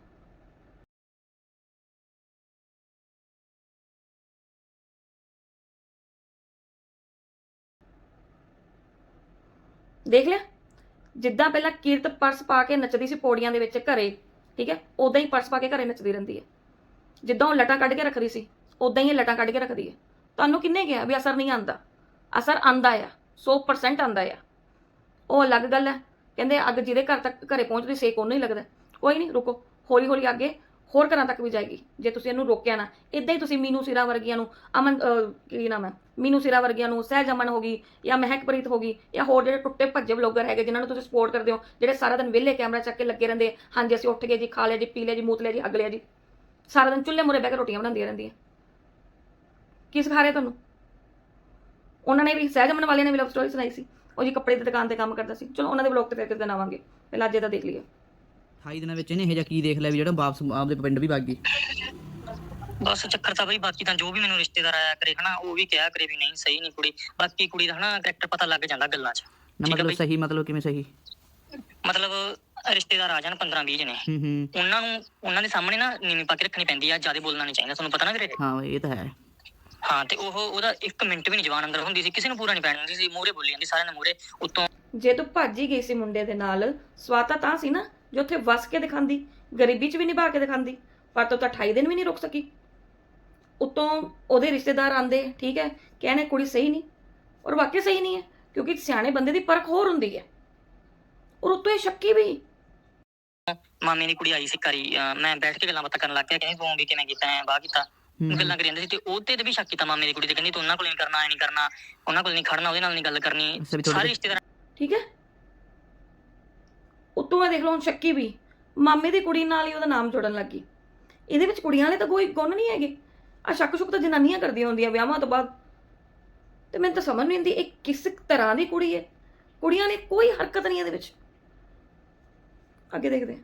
ਦੇਖ ਲਿਆ? ਜਿੱਦਾਂ ਪਹਿਲਾਂ ਕੀਰਤ ਪਰਸ ਪਾ ਕੇ ਨੱਚਦੀ ਸੀ ਪੌੜੀਆਂ ਦੇ ਵਿੱਚ ਘਰੇ, ਠੀਕ ਹੈ? ਉਦਾਂ ਹੀ ਪਰਸ ਪਾ ਕੇ ਘਰੇ ਨੱਚਦੀ ਰਹਿੰਦੀ ਹੈ। ਜਿੱਦਾਂ ਉਹ ਲਟਾਂ ਕੱਢ ਕੇ ਰੱਖਦੀ ਸੀ ਉਦਾਂ ਹੀ ਇਹ ਲਟਾਂ ਕੱਢ ਕੇ ਰੱਖਦੀ ਹੈ। ਤੁਹਾਨੂੰ ਕਿੰਨੇ ਕਿਹਾ ਵੀ ਅਸਰ ਨਹੀਂ ਆਂਦਾ ਅਸਰ ਆਂਦਾ ਆ 100% ਆਂਦਾ ਆ। ਉਹ ਅਲੱਗ ਗੱਲ ਹੈ। ਕਹਿੰਦੇ ਅੱਗ ਜਿਹਦੇ ਘਰ ਤੱਕ ਘਰੇ ਪਹੁੰਚਦੀ ਸੇਕ ਉਹਨੂੰ ਹੀ ਲੱਗਦਾ। ਕੋਈ ਨਹੀਂ, ਰੁਕੋ। ਹੌਲੀ ਹੌਲੀ ਅੱਗੇ ਹੋਰ ਘਰਾਂ ਤੱਕ ਵੀ ਜਾਏਗੀ। ਜੇ ਤੁਸੀਂ ਇਹਨੂੰ ਰੋਕਿਆ ਨਾ ਇਦਾਂ ਹੀ ਤੁਸੀਂ ਮੀਨੂ ਸਿਰਾ ਵਰਗੀਆਂ ਨੂੰ, ਅਮਨ ਕੀ ਨਾਮ ਹੈ? ਮੀਨੂ ਸਿਰਾ ਵਰਗੀਆਂ ਨੂੰ ਸਹਿਜ ਅਮਨ ਹੋ ਗਈ ਜਾਂ ਮਹਿਕਪ੍ਰੀਤ ਹੋ ਗਈ ਜਾਂ ਹੋਰ ਜਿਹੜੇ ਟੁੱਟੇ ਭੱਜੇ ਵਲੋਗਰ ਹੈਗੇ, ਜਿਨ੍ਹਾਂ ਨੂੰ ਤੁਸੀਂ ਸਪੋਰਟ ਕਰਦੇ ਹੋ, ਜਿਹੜੇ ਸਾਰਾ ਦਿਨ ਵਿਹਲੇ ਕੈਮਰਾ ਚੱਕ ਕੇ ਲੱਗੇ ਰਹਿੰਦੇ, ਹਾਂਜੀ, ਅਸੀਂ ਉੱਠ ਗਏ ਜੀ, ਖਾ ਲਿਆ ਜੀ, ਪੀ ਲਿਆ ਜੀ, ਮੂਤ ਲਿਆ ਜੀ, ਅੱਗ ਲਿਆ ਜੀ। ਸਾਰਾ ਦਿਨ ਚੁੱਲ੍ਹੇ ਮੁਰੇ ਬਹਿ ਕੇ ਰੋਟੀਆਂ ਬਣਾਉਂਦੀਆਂ ਰਹਿੰਦੀਆਂ। ਕੀ ਸਿਖਾ ਰਹੇ ਤੁਹਾਨੂੰ? ਉਹਨਾਂ ਨੇ ਵੀ, ਸਹਿਜ ਅਮਨ ਵਾਲਿਆਂ ਨੇ ਵੀ ਲਵ ਸਟੋਰੀ ਸੁਣਾਈ ਸੀ। ਉਹ ਜੀ ਕੱਪੜੇ ਦੀ ਦੁਕਾਨ ਤੇ ਕੰਮ ਕਰਦਾ ਸੀ। ਚਲੋ, ਉਹਨਾਂ ਦੇ ਵਲੌਗ ਤੇ ਫਿਰ ਕਿਸ ਦਿਨ ਆਵਾਂਗੇ। ਪਹਿਲਾਂ ਅੱਜ ਇਹਦਾ ਦੇਖ ਲਈਏ। 28 ਦਿਨਾਂ ਵਿੱਚ ਇਹਨੇ ਇਹੋ ਜਿਹਾ ਕੀ ਦੇਖ ਲਿਆ ਵੀ ਜਿਹੜਾ ਵਾਪਸ ਆਪਦੇ ਪਿੰਡ ਵੀ ਵਗ ਗਈ? ਬਸ ਚੱਕਰ ਤਾਂ ਬਈ ਬਾਕੀ ਤਾਂ ਜੋ ਵੀ ਮੈਨੂੰ ਰਿਸ਼ਤੇਦਾਰ ਆਇਆ ਕਰੇ ਹਨਾ ਉਹ ਵੀ ਕਿਹਾ ਕਰੇ ਵੀ ਨਹੀਂ ਸਹੀ ਨਹੀਂ ਕੁੜੀ। ਬਾਕੀ ਕੁੜੀ ਦਾ ਹਨਾ ਕਰੈਕਟਰ ਪਤਾ ਲੱਗ ਜਾਂਦਾ ਗੱਲਾਂ 'ਚ। ਨਾ ਠੀਕ ਹੈ ਮਤਲਬ ਬਈ? ਸਹੀ ਮਤਲਬ ਕਿਵੇਂ ਸਹੀ? ਮਤਲਬ ਰਿਸ਼ਤੇਦਾਰ ਆ ਜਾਣ 15 20 ਜਣੇ। ਹੂੰ ਹੂੰ। ਉਹਨਾਂ ਨੂੰ ਉਹਨਾਂ ਦੇ ਸਾਹਮਣੇ ਨਾ ਨੀਵੀਂ ਪਾ ਕੇ ਰੱਖਣੀ ਪੈਂਦੀ ਆ ਜ਼ਿਆਦਾ ਬੋਲਣਾ ਨਹੀਂ ਚਾਹੀਦਾ ਤੁਹਾਨੂੰ ਪਤਾ ਨਾ ਵੀਰੇ? ਹਾਂ ਇਹ ਤਾਂ ਹੈ। ਹਾਂ ਤੇ ਉਹ ਉਹਦਾ 1 ਮਿੰਟ ਵੀ ਨਹੀਂ ਜਵਾਨ ਅੰਦਰ ਹੁੰਦੀ ਸੀ ਕਿਸੇ ਨੂੰ ਪੂਰਾ ਨਹੀਂ ਪੈਣ ਦਿੰਦੀ ਸੀ ਮੂਹਰੇ ਬੋਲੀ ਜਾਂਦੀ ਸਾਰਿਆਂ ਨੇ ਮੂਹਰੇ ਉਤੋਂ। ਜੇ ਤੂੰ ਭੱਜ ਹੀ ਗਈ ਸੀ ਮੁੰਡੇ ਦੇ ਨਾਲ ਸਵਾਤਾ ਤਾਂ ਸੀ ਨਾ। ਜੋ ਉੱਥੇ ਵਸ ਕੇ ਦਿਖਾਉਂਦੀ ਗਰੀਬੀ 'ਚ ਵੀ ਨਿਭਾ ਕੇ ਦਿਖਾਉਂਦੀ ਪਰ ਤੂੰ ਤਾਂ 28 ਦਿਨ ਵੀ ਨਹੀਂ ਰੁਕ ਸਕੀ। ਉਤੋਂ ਉਹਦੇ ਰਿਸ਼ਤੇਦਾਰ ਆਂਦੇ ਠੀਕ ਹੈ ਕਹਿੰਦੇ ਕੁੜੀ ਸਹੀ ਨਹੀਂ। ਔਰ ਵਾਕਿਆ ਸਹੀ ਨਹੀਂ ਹੈ ਕਿਉਂਕਿ ਸਿਆਣੇ ਬੰਦੇ ਦੀ ਪਰਖ ਹੋਰ ਹੁੰਦੀ ਹੈ। ਔਰ ਉਤੋਂ ਇਹ ਸ਼ੱਕੀ ਵੀ। ਮਾਮੇ ਦੀ ਕੁੜੀ ਆਈ ਸੀ ਘਰੀ ਅਹ ਮੈਂ ਬੈਠ ਕੇ ਗੱਲਾਂ ਬਾਤਾਂ ਕਰਨ ਲੱਗ ਗਿਆ ਕਹਿੰਦੀ ਤੂੰ ਵੀ ਕਿਵੇਂ ਕੀਤਾ ਹੈ ਬਾਹ ਕੀਤਾ। ਗੱਲਾਂ ਕਰੀ ਜਾਂਦੇ ਸੀ ਤੇ ਉਹਤੇ ਤੇ ਵੀ ਸ਼ੱਕ ਕੀਤਾ ਮਾਮੇ ਦੀ ਕੁੜੀ ਤੇ ਕਹਿੰਦੀ ਤੂੰ ਉਹਨਾਂ ਕੋਲ ਨਹੀਂ ਕਰਨਾ ਐ ਨਹੀਂ ਕਰਨਾ ਉਹਨਾਂ ਕੋਲ ਨਹੀਂ ਖੜਨਾ ਉਹਦੇ ਨਾਲ ਨਹੀਂ ਗੱਲ ਕਰਨੀ। ਸਾਰੇ ਰਿਸ਼ਤੇਦਾਰ ਠੀਕ ਹੈ। ਉਤੋਂ ਮੈਂ ਦੇਖ ਲਓ ਹੁਣ ਸ਼ੱਕੀ ਵੀ। ਮਾਮੇ ਦੀ ਕੁੜੀ ਨਾਲ ਹੀ ਉਹਦਾ ਨਾਮ ਜੋੜਨ ਲੱਗੀ। ਇਹਦੇ ਵਿੱਚ ਕੁੜੀਆਂ ਵਾਲੇ ਤਾਂ ਕੋਈ ਗੁਣ ਨਹੀਂ ਹੈਗੇ। ਆ ਸ਼ੱਕ ਸ਼ੁਕ ਤਾਂ ਜਨਾਨੀਆਂ ਕਰਦੀਆਂ ਹੁੰਦੀਆਂ ਵਿਆਹਾਂ ਤੋਂ ਬਾਅਦ। ਤੇ ਮੈਨੂੰ ਤਾਂ ਸਮਝ ਨਹੀਂ ਆਉਂਦੀ ਇਹ ਕਿਸ ਤਰ੍ਹਾਂ ਦੀ ਕੁੜੀ ਹੈ? ਕੁੜੀਆਂ ਨੇ ਕੋਈ ਹਰਕਤ ਨਹੀਂ ਇਹਦੇ ਵਿੱਚ। ਅੱਗੇ ਦੇਖਦੇ ਹਾਂ।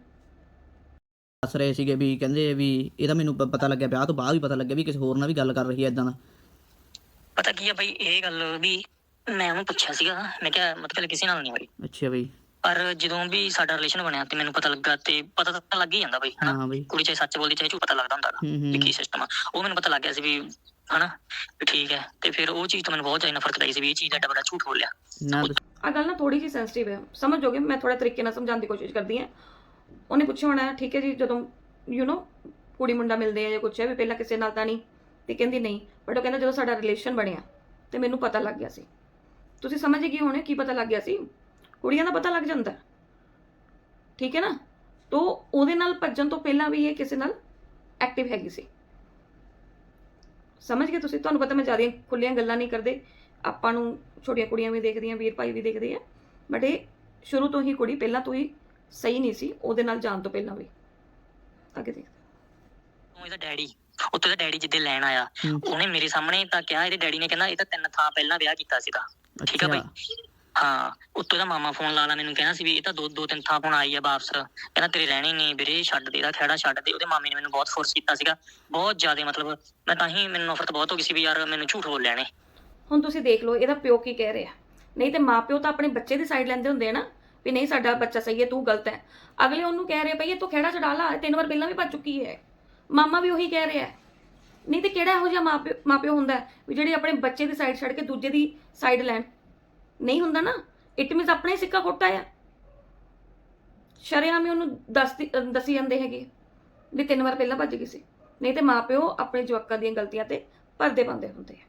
ਦੱਸ ਰਹੇ ਸੀਗੇ ਵੀ ਕਹਿੰਦੇ ਵੀ ਇਹਦਾ ਮੈਨੂੰ ਪ- ਪਤਾ ਲੱਗਿਆ ਵਿਆਹ ਤੋਂ ਬਾਅਦ ਵੀ ਪਤਾ ਲੱਗਿਆ ਵੀ ਕਿਸੇ ਹੋਰ ਨਾਲ ਵੀ ਗੱਲ ਕਰ ਰਹੀ ਹੈ ਇਦਾਂ ਦਾ। ਪਤਾ ਕੀ ਆ ਬਈ ਇਹ ਗੱਲ ਵੀ ਮੈਂ ਉਹਨੂੰ ਪੁੱਛਿਆ ਸੀਗਾ। ਮੈਂ ਕਿਹਾ ਮਤਲਬ ਕਿਸੇ ਨਾਲ ਨਹੀਂ ਹੋਈ। ਅੱਛਾ ਬਈ। ਪਰ ਜਦੋਂ ਵੀ ਸਾਡਾ ਰਿਲੇਸ਼ਨ ਬਣਿਆ ਤੇ ਮੈਨੂੰ ਪਤਾ ਲੱਗਾ ਤੇ ਪਤਾ ਤਾਂ ਲੱਗ ਹੀ ਜਾਂਦਾ ਬਈ ਹਨਾ? ਹਾਂ ਬਈ। ਕੁੜੀ ਚਾਹੇ ਸੱਚ ਬੋਲਦੀ ਚਾਹੇ ਝੂਠ ਪਤਾ ਲੱਗਦਾ ਹੁੰਦਾ ਗਾ ਹੂੰ ਹੂੰ। ਵੀ ਕੀ ਸਿਸਟਮ ਆ। ਉਹ ਮੈਨੂੰ ਪਤਾ ਲੱਗ ਗਿਆ ਸੀ ਵੀ ਹਨਾ? ਵੀ ਠੀਕ ਹੈ। ਤੇ ਫਿਰ ਉਹ ਚੀਜ਼ ਤੋਂ ਮੈਨੂੰ ਬਹੁਤ ਜ਼ਿਆਦਾ ਨਫ਼ਰਤ ਆਈ ਸੀ ਵੀ ਇਹ ਚੀਜ਼ ਦਾ ਬੜਾ ਝੂਠ ਬੋਲਿਆ। ਨਾ ਆ ਗੱਲ ਨਾ ਥੋੜੀ ਜਿਹੀ ਸੈਂਸਿਟਿਵ ਹੈ ਸਮਝ ਜੋਗੇ ਮੈਂ ਥੋੜਾ ਤਰੀਕੇ ਨਾਲ ਸਮਝਾਉਣ ਦੀ ਕੋਸ਼ਿਸ਼ ਕਰਦੀ ਹਾਂ। ਉਹਨੇ ਪੁੱਛਿਆ ਹੋਣਾ ਠੀਕ ਹੈ ਜੀ ਜਦੋਂ ਯੂ نو ਕੁੜੀ ਮੁੰਡਾ ਮਿਲਦੇ ਆ ਜਾਂ ਕੁਛ ਹੈ ਵੀ ਪਹਿਲਾਂ ਕਿਸੇ ਨਾਲ ਤਾਂ ਨਹੀਂ? ਤੇ ਕਹਿੰਦੀ ਨਹੀਂ। ਬਟ ਉਹ ਕਹਿੰਦਾ ਜਦੋਂ ਸਾਡਾ ਰਿਲੇਸ਼ਨ ਬਣਿਆ ਤੇ ਮੈਨੂੰ ਪਤਾ ਲੱਗ ਗਿਆ ਸੀ। ਤੁਸੀਂ ਸਮਝ ਗਏ ਹੋਣੇ ਕੀ ਪਤਾ ਲੱਗ ਗਿਆ ਸੀ? ਕੁੜੀਆਂ ਦਾ ਪਤਾ ਲੱਗ ਜਾਂਦਾ। ਠੀਕ ਹੈ ਨਾ? ਤੋ ਉਹਦੇ ਨਾਲ ਭੱਜਣ ਤੋਂ ਪਹਿਲਾਂ ਵੀ ਇਹ ਕਿਸੇ ਨਾਲ ਐਕਟਿਵ ਹੈਗੀ ਸੀ। ਸਮਝ ਗਏ ਤੁਸੀਂ? ਤੁਹਾਨੂੰ ਪਤਾ ਮੈਂ ਜ਼ਿਆਦਾ ਖੁੱਲੀਆਂ ਗੱਲਾਂ ਨਹੀਂ ਕਰਦੇ। ਆਪਾਂ ਨੂੰ ਛੋਟੀਆਂ ਕੁੜੀਆਂ ਵੀ ਦੇਖਦੀਆਂ ਵੀਰ ਭਾਈ ਵੀ ਦੇਖਦੇ ਆ। ਬਟ ਇਹ ਸ਼ੁਰੂ ਤੋਂ ਹੀ ਕੁੜੀ ਪਹਿਲਾਂ ਤੋਂ ਹੀ ਸਹੀ ਨਹੀਂ ਸੀ ਉਹਦੇ ਨਾਲ ਜਾਣ ਤੋਂ ਪਹਿਲਾਂ ਵੀ। ਅੱਗੇ ਦੇਖ ਉਹ ਇਹਦਾ ਡੈਡੀ ਉੱਤੇ ਦਾ ਡੈਡੀ ਜਿੱਦੇ ਲੈਣ ਆਇਆ। ਉਹਨੇ ਮੇਰੇ ਸਾਹਮਣੇ ਤਾਂ ਕਿਹਾ ਇਹਦੇ ਡੈਡੀ ਨੇ ਕਹਿੰਦਾ ਇਹ ਤਾਂ ਤਿੰਨ ਥਾਂ ਪਹਿਲਾਂ ਵਿਆਹ ਕੀਤਾ ਸੀਗਾ। ਠੀਕ ਆ ਬਈ ਹਾਂ, ਉੱਤੋਂ ਦਾ ਮਾਮਾ ਫੋਨ ਲਾ ਲਾ, ਮੈਨੂੰ ਕਹਿੰਦਾ ਸੀ ਵੀ ਇਹ ਤਾਂ ਦੋ ਦੋ ਤਿੰਨ ਥਾਂ ਫੋਨ ਆਈ ਆ ਵਾਪਸ। ਕਹਿੰਦਾ ਤੇਰੇ ਰਹਿਣੀ ਨਹੀਂ ਵੀਰੇ, ਛੱਡ ਦੇ, ਇਹਦਾ ਖਹਿੜਾ ਛੱਡ ਦੇ। ਉਹਦੇ ਮਾਮੇ ਨੇ ਮੈਨੂੰ ਬਹੁਤ ਫੋਰਸ ਕੀਤਾ ਸੀਗਾ। ਬਹੁਤ ਜ਼ਿਆਦਾ ਮਤਲਬ, ਮੈਂ ਤਾਂ ਹੀ ਮੈਨੂੰ ਨਫ਼ਰਤ ਬਹੁਤ ਹੋ ਗਈ ਸੀ ਵੀ ਯਾਰ ਮੈਨੂੰ ਝੂਠ ਬੋਲਿਆ ਨੇ ਹੁਣ ਤੁਸੀਂ ਦੇਖ ਲਓ, ਇਹਦਾ ਪਿਓ ਕੀ ਕਹਿ ਰਿਹਾ। ਨਹੀਂ ਤੇ ਮਾਪਿਓ ਤਾਂ ਆਪਣੇ ਬੱਚੇ ਦੀ ਸਾਈਡ ਲੈਂਦੇ ਹੁੰਦੇ ਆ ਨਾ, ਵੀ ਨਹੀਂ, ਸਾਡਾ ਬੱਚਾ ਸਹੀ ਹੈ, ਤੂੰ ਗਲਤ ਹੈ। ਅਗਲੇ ਉਹਨੂੰ ਕਹਿ ਰਹੇ, ਭਈ ਇਹ ਤੂੰ ਖੇੜਾ ਛਡਾ ਲਾ ਤਿੰਨ ਵਾਰ ਪਹਿਲਾਂ ਵੀ ਭੱਜ ਚੁੱਕੀ ਹੈ। ਮਾਮਾ ਵੀ ਉਹੀ ਕਹਿ ਰਿਹਾ। ਹੈ ਨਹੀਂ ਤੇ ਕਿਹੜਾ ਇਹੋ ਜਿਹਾ ਮਾਪਿਓ ਮਾਪਿਓ ਹੁੰਦਾ ਵੀ ਜਿਹੜੇ ਆਪਣੇ ਬੱਚੇ ਦੀ ਸਾਈਡ ਛੱਡ ਕੇ ਦੂਜੇ ਦੀ ਸਾਈਡ ਲੈਣ। ਨਹੀਂ ਹੁੰਦਾ ਨਾ। ਇਟ ਮੀਨਸ ਆਪਣੇ ਹੀ ਸਿੱਕਾ ਖੋਟਾ ਆ। ਸ਼ਰੇਆਮ ਹੀ ਉਹਨੂੰ ਦੱਸਦੀ ਦੱਸੀ ਜਾਂਦੇ ਹੈਗੇ ਵੀ ਤਿੰਨ ਵਾਰ ਪਹਿਲਾਂ ਭੱਜ ਗਈ ਸੀ। ਨਹੀਂ ਤੇ ਮਾਪਿਓ ਆਪਣੇ ਜਵਾਕਾਂ ਦੀਆਂ ਗਲਤੀਆਂ ਤੇ ਪਰਦੇ ਪਾਉਂਦੇ ਹੁੰਦੇ ਆ।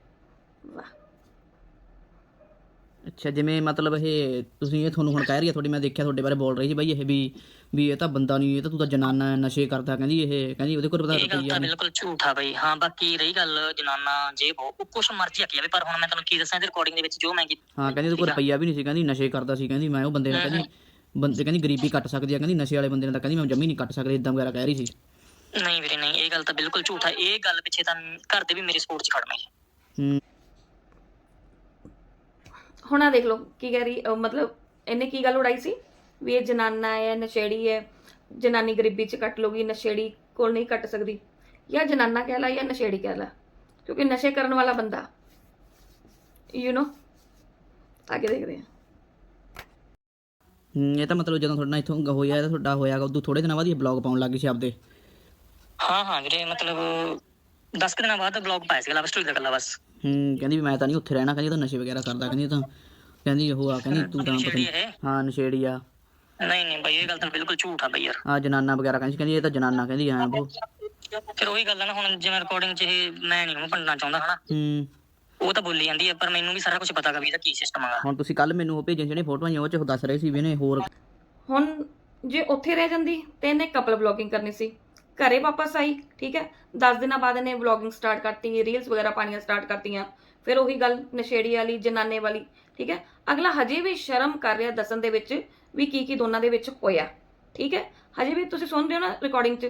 ਵਾਹ। ਅੱਛਾ, ਜਿਵੇਂ ਮਤਲਬ ਇਹ ਤੁਸੀਂ ਇਹ ਤੁਹਾਨੂੰ ਹੁਣ ਕਹਿ ਰਹੀ ਹੈ ਤੁਹਾਡੀ ਮੈਂ ਦੇਖਿਆ ਤੁਹਾਡੇ ਬਾਰੇ ਬੋਲ ਰਹੀ ਸੀ ਬਈ ਇਹ ਵੀ ਵੀ ਇਹ ਤਾਂ ਬੰਦਾ ਨਹੀਂ ਇਹ ਤਾਂ ਤੂੰ ਤਾਂ ਜਨਾਨਾ ਹੈ, ਨਸ਼ੇ ਕਰਦਾ ਕਹਿੰਦੀ ਇਹ ਕਹਿੰਦੀ ਉਹਦੇ ਕੋਲ ਪਤਾ ਇਹ ਗੱਲ ਤਾਂ ਬਿਲਕੁਲ ਝੂਠ ਆ ਬਈ। ਹਾਂ ਬਾਕੀ ਰਹੀ ਗੱਲ ਜਨਾਨਾ ਜੇ ਉਹ ਕੁਛ ਮਰਜ਼ੀ ਆਖੀ ਜਾਵੇ ਪਰ ਹੁਣ ਮੈਂ ਤੁਹਾਨੂੰ ਕੀ ਦੱਸਾਂ ਇਹਦੇ ਰਿਕਾਰਡਿੰਗ ਦੇ ਵਿੱਚ ਜੋ ਮੈਂ ਕੀਤੀ ਹਾਂ ਕਹਿੰਦੀ ਉਹਦੇ ਕੋਲ। ਰੁਪਈਆ ਵੀ ਨਹੀਂ ਸੀ ਕਹਿੰਦੀ ਨਸ਼ੇ ਕਰਦਾ ਸੀ ਕਹਿੰਦੀ ਮੈਂ ਉਹ ਬੰਦੇ ਨਾਲ ਕਹਿੰਦੀ ਬੰਦੇ ਕਹਿੰਦੀ ਗਰੀਬੀ ਕੱਟ ਸਕਦੀ ਆ ਕਹਿੰਦੀ ਨਸ਼ੇ ਵਾਲੇ ਬੰਦੇ ਨਾਲ ਤਾਂ ਕਹਿੰਦੀ ਮੈਂ ਜਮੀ ਨਹੀਂ ਕੱਟ ਸਕਦੀ ਇਦਾਂ ਵਗੈਰਾ ਕਹਿ ਰਹੀ ਸੀ। ਨਹੀਂ ਵੀਰੇ ਨਹੀਂ ਇਹ ਗੱਲ ਤਾਂ ਬਿਲਕੁਲ ਝੂਠ ਆ। ਇਹ ਗੱਲ ਪਿੱਛੇ ਤਾਂ ਘਰ ਦੇ ਵੀ ਮੇਰੀ ਸਪੋਰਟ 'ਚ ਖੜਨੇ ਹੂੰ। ਹੁਣ ਆ ਦੇਖ ਲਓ ਕੀ ਕਹਿ ਰਹੀ ਅਹ ਮਤਲਬ ਇਹਨੇ ਕੀ ਗੱਲ ਉਡਾਈ ਸੀ? ਵੀ ਇਹ ਜਨਾਨਾ ਹੈ ਨਸ਼ੇੜੀ ਹੈ ਜਨਾਨੀ ਗਰੀਬੀ ਚ ਕੱਟ ਲੂਗੀ ਨਸ਼ੇੜੀ ਕੋਲ ਨਹੀਂ ਕੱਟ ਸਕਦੀ। ਜਾਂ ਜਨਾਨਾ ਕਹਿ ਲਾ ਜਾਂ ਨਸ਼ੇੜੀ ਕਹਿ ਲਾ ਕਿਉਂਕਿ ਨਸ਼ੇ ਕਰਨ ਵਾਲਾ ਬੰਦਾ। ਯੂ نو ਅੱਗੇ ਦੇਖਦੇ ਹਾਂ। ਇਹ ਤਾਂ ਮਤਲਬ ਜਦੋਂ ਤੁਹਾਡਾ ਇੱਥੋਂ ਗ- ਹੋਇਆ ਇਹ ਤਾਂ ਤੁਹਾਡਾ ਹੋਇਆ ਉਦੋਂ ਥੋੜੇ ਦਿਨਾਂ ਬਾਅਦ ਹੀ ਬਲੌਗ ਪਾਉਣ ਲੱਗ ਗਈ ਸੀ ਆਪਦੇ। ਹਾਂ ਹਾਂ ਵੀਰੇ ਮਤਲਬ 10 ਦਿਨਾਂ ਬਾਅਦ ਬਲੌਗ ਪਾਇਆ ਸੀਗਾ ਲਵ ਸਟੋਰੀ ਦਾ ਗੱਲਾਂ ਬਸ। ਹੂੰ ਕਹਿੰਦੀ ਵੀ ਮੈਂ ਤਾਂ ਨਹੀਂ ਉੱਥੇ ਰਹਿਣਾ ਕਹਿੰਦੀ ਇਹ ਤਾਂ ਨਸ਼ੇ ਵਗੈਰਾ ਕਰਦਾ ਕਹਿੰਦੀ ਇਹ ਤਾਂ ਕਹਿੰਦੀ ਉਹ ਆ ਕਹਿੰਦੀ ਤੂੰ ਤਾਂ ਪਤਾ ਨਸ਼ੇੜੀ ਨਹੀਂ ਇਹ? ਹਾਂ ਨਸ਼ੇੜੀ ਆ। ਨਹੀਂ ਨਹੀਂ ਬਈ ਇਹ ਗੱਲ ਤਾਂ ਬਿਲਕੁਲ ਝੂਠ ਆ ਬਈ ਯਾਰ। ਆ ਜਨਾਨਾ ਵਗੈਰਾ ਕਹਿੰਦੀ ਸੀ, ਕਹਿੰਦੀ ਇਹ ਤਾਂ ਜਨਾਨਾ ਕਹਿੰਦੀ ਹਾਂ ਉਹ ਫਿਰ ਉਹੀ ਗੱਲ ਆ ਨਾ ਹੁਣ ਜਿਵੇਂ ਰਿਕਾਰਡਿੰਗ 'ਚ ਇਹ ਮੈਂ ਨਹੀਂ ਉਹਨੂੰ ਭੰਡਣਾ ਚਾਹੁੰਦਾ ਹਨਾ? ਹੂੰ। ਉਹ ਤਾਂ ਬੋਲੀ ਜਾਂਦੀ ਹੈ ਪਰ ਮੈਨੂੰ ਵੀ ਸਾਰਾ ਕੁਝ ਪਤਾ ਗਾ ਵੀ ਇਹਦਾ ਕੀ ਸਿਸਟਮ ਹੈਗਾ ਹੁਣ ਤੁਸੀਂ ਕੱਲ ਮੈਨੂੰ ਉਹ ਭੇਜੀਆਂ ਜਿਹੜੀਆਂ ਫੋਟੋਆਂ ਆਈਆਂ ਉਹ ਚ ਉਹ ਦੱਸ ਰਹੇ ਸੀ ਵੀ ਇਹਨੇ ਹੋਰ ਹੁਣ ਜੇ ਉੱਥੇ ਰਹਿ ਜਾਂਦੀ ਤੇ ਇਹਨੇ ਕਪਲ ਵਲੌਗਿੰਗ ਕਰਨੀ ਸੀ। ਘਰੇ ਵਾਪਸ ਆਈ ਠੀਕ ਹੈ? 10 ਦਿਨਾਂ ਬਾਅਦ ਇਹਨੇ ਵਲੌਗਿੰਗ ਸਟਾਰਟ ਕਰਤੀ ਰੀਲਸ ਵਗੈਰਾ ਪਾਣੀਆਂ ਸਟਾਰਟ ਕਰਤੀਆਂ। ਫਿਰ ਉਹੀ ਗੱਲ ਨਸ਼ੇੜੀ ਵਾਲੀ, ਜਨਾਨੇ ਵਾਲੀ, ਠੀਕ ਹੈ? ਅਗਲਾ ਹਜੇ ਵੀ ਸ਼ਰਮ ਕਰ ਰਿਹਾ ਦੱਸਣ ਦੇ ਵਿੱਚ ਵੀ ਕੀ ਕੀ ਦੋਨਾਂ ਦੇ ਵਿੱਚ ਹੋਇਆ, ਠੀਕ ਹੈ? ਹਜੇ ਵੀ ਤੁਸੀਂ ਸੁਣ ਰਹੇ ਹੋ ਨਾ ਰਿਕਾਰਡਿੰਗ 'ਚ?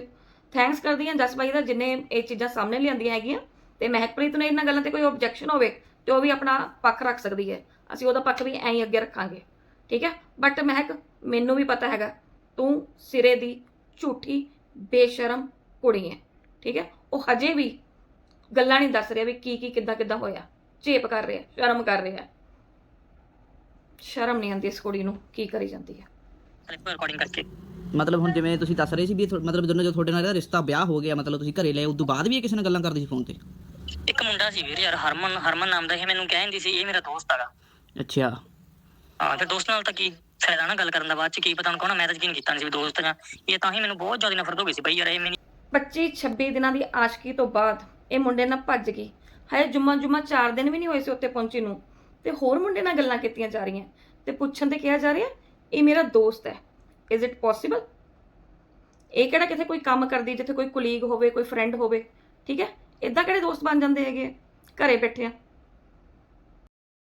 ਥੈਂਕਸ ਕਰਦੀ ਹਾਂ ਜਸ ਬਾਈ ਦਾ ਜਿਨੇ ਇਹ ਚੀਜ਼ਾਂ ਸਾਹਮਣੇ ਲਿਆਂਦੀਆਂ ਹੈਗੀਆਂ ਤੇ ਮਹਿਕਪ੍ਰੀਤ ਨੇ ਇਹਨਾਂ ਗੱਲਾਂ ਤੇ ਕੋਈ ਆਬਜੈਕਸ਼ਨ ਹੋਵੇ ਤੇ ਉਹ ਵੀ ਆਪਣਾ ਪੱਖ ਰੱਖ ਸਕਦੀ ਹੈ। ਅਸੀਂ ਉਹਦਾ ਪੱਖ ਵੀ ਐਂ ਹੀ ਅੱਗੇ ਰੱਖਾਂਗੇ, ਠੀਕ ਹੈ? ਬਟ ਮਹਿਕ, ਮੈਨੂੰ ਵੀ ਪਤਾ ਹੈਗਾ, ਤੂੰ ਸਿਰੇ ਦੀ ਝੂਠੀ, ਬੇਸ਼ਰਮ ਕੁੜੀ ਹੈ, ਠੀਕ ਹੈ? ਉਹ ਹਜੇ ਵੀ ਗੱਲਾਂ ਨਹੀਂ ਦੱਸ ਰਿਹਾ ਵੀ ਕੀ ਕੀ ਕਿੱਦਾਂ ਕਿੱਦਾਂ ਹੋਇਆ। ਝੇਪ ਕਰ ਰਿਹਾ ਸ਼ਰਮ ਕਰ ਰਿਹਾ। ਸ਼ਰਮ ਨਹੀਂ ਆਉਂਦੀ ਇਸ ਕੁੜੀ ਨੂੰ ਕੀ ਕਰੀ ਜਾਂਦੀ ਹੈ। ਰਿਕਾਰਡਿੰਗ ਕਰਕੇ। ਮਤਲਬ ਹੁਣ ਜਿਵੇਂ ਤੁਸੀਂ ਦੱਸ ਰਹੇ ਸੀ ਵੀ ਇਹ ਥੋ- ਮਤਲਬ ਦੋਨੋਂ ਜੋ ਤੁਹਾਡੇ ਨਾਲ ਇਹਦਾ ਰਿਸ਼ਤਾ ਵਿਆਹ ਹੋ ਗਿਆ ਮਤਲਬ ਤੁਸੀਂ ਘਰੇ ਲਏ ਉਦੋਂ ਬਾਅਦ ਵੀ ਇਹ ਕਿਸੇ ਨਾਲ ਗੱਲਾਂ ਕਰਦੀ ਸੀ ਫੋਨ ਤੇ? ਇੱਕ ਮੁੰਡਾ ਸੀ ਵੀਰੇ ਯਾਰ ਹਰਮਨ ਹਰਮਨ ਨਾਮ ਦਾ ਇਹ ਮੈਨੂੰ ਕਹਿੰਦੀ ਸੀ ਇਹ ਮੇਰਾ ਦੋਸਤ ਹੈਗਾ। ਅੱਛਾ। ਹਾਂ ਫਿਰ ਦੋਸਤ ਨਾਲ ਤਾਂ ਕੀ ਫਾਇਦਾ ਨਾ ਗੱਲ ਕਰਨ ਦਾ ਬਾਅਦ ਚ ਕੀ ਪਤਾ ਹੁਣ ਕੌਣ ਮੈਂ ਤਾਂ ਯਕੀਨ ਕੀਤਾ ਨਹੀਂ ਸੀ ਵੀ ਦੋਸਤ ਆ ਇਹ ਤਾਂ ਹੀ ਮੈਨੂੰ ਬਹੁਤ ਜ਼ਿਆਦਾ ਨਫ਼ਰਤ ਹੋ ਗਈ ਸੀ ਬਈ ਯਾਰ ਇਹ ਮੈਨੂੰ 25 26 ਦਿਨਾਂ ਦੀ ਆਸ਼ਕੀ ਤੋਂ ਬਾਅਦ ਇਹ ਮੁੰਡੇ ਨਾਲ ਭੱਜ ਗਈ। ਹਜੇ ਜੁਮਾ ਜੁਮਾ 4 ਦਿਨ ਵੀ ਨਹੀਂ ਹੋਏ ਸੀ ਉੱਥੇ ਪਹੁੰਚੀ ਨੂੰ। ਤੇ ਹੋਰ ਮੁੰਡੇ ਨਾਲ ਗੱਲਾਂ ਕੀਤੀਆਂ ਜਾ ਰਹੀਆਂ। ਤੇ ਪੁੱਛਣ ਤੇ ਕਿਹਾ ਜਾ ਰਿਹਾ ਇਹ ਮੇਰਾ ਦੋਸਤ ਹੈ। ਇਜ਼ ਇਟ ਪੋਸੀਬਲ ਇਹ ਕਿਹੜਾ ਕਿਤੇ ਕੋਈ ਕੰਮ ਕਰਦੀ ਜਿੱਥੇ ਕੋਈ ਕੁਲੀਗ ਹੋਵੇ ਕੋਈ ਫਰੈਂਡ ਹੋਵੇ। ਠੀਕ ਹੈ? ਇਦਾਂ ਕਿਹੜੇ ਦੋਸਤ ਬਣ ਜਾਂਦੇ ਹੈਗੇ ਆ? ਘਰੇ ਬੈਠੇ ਆ।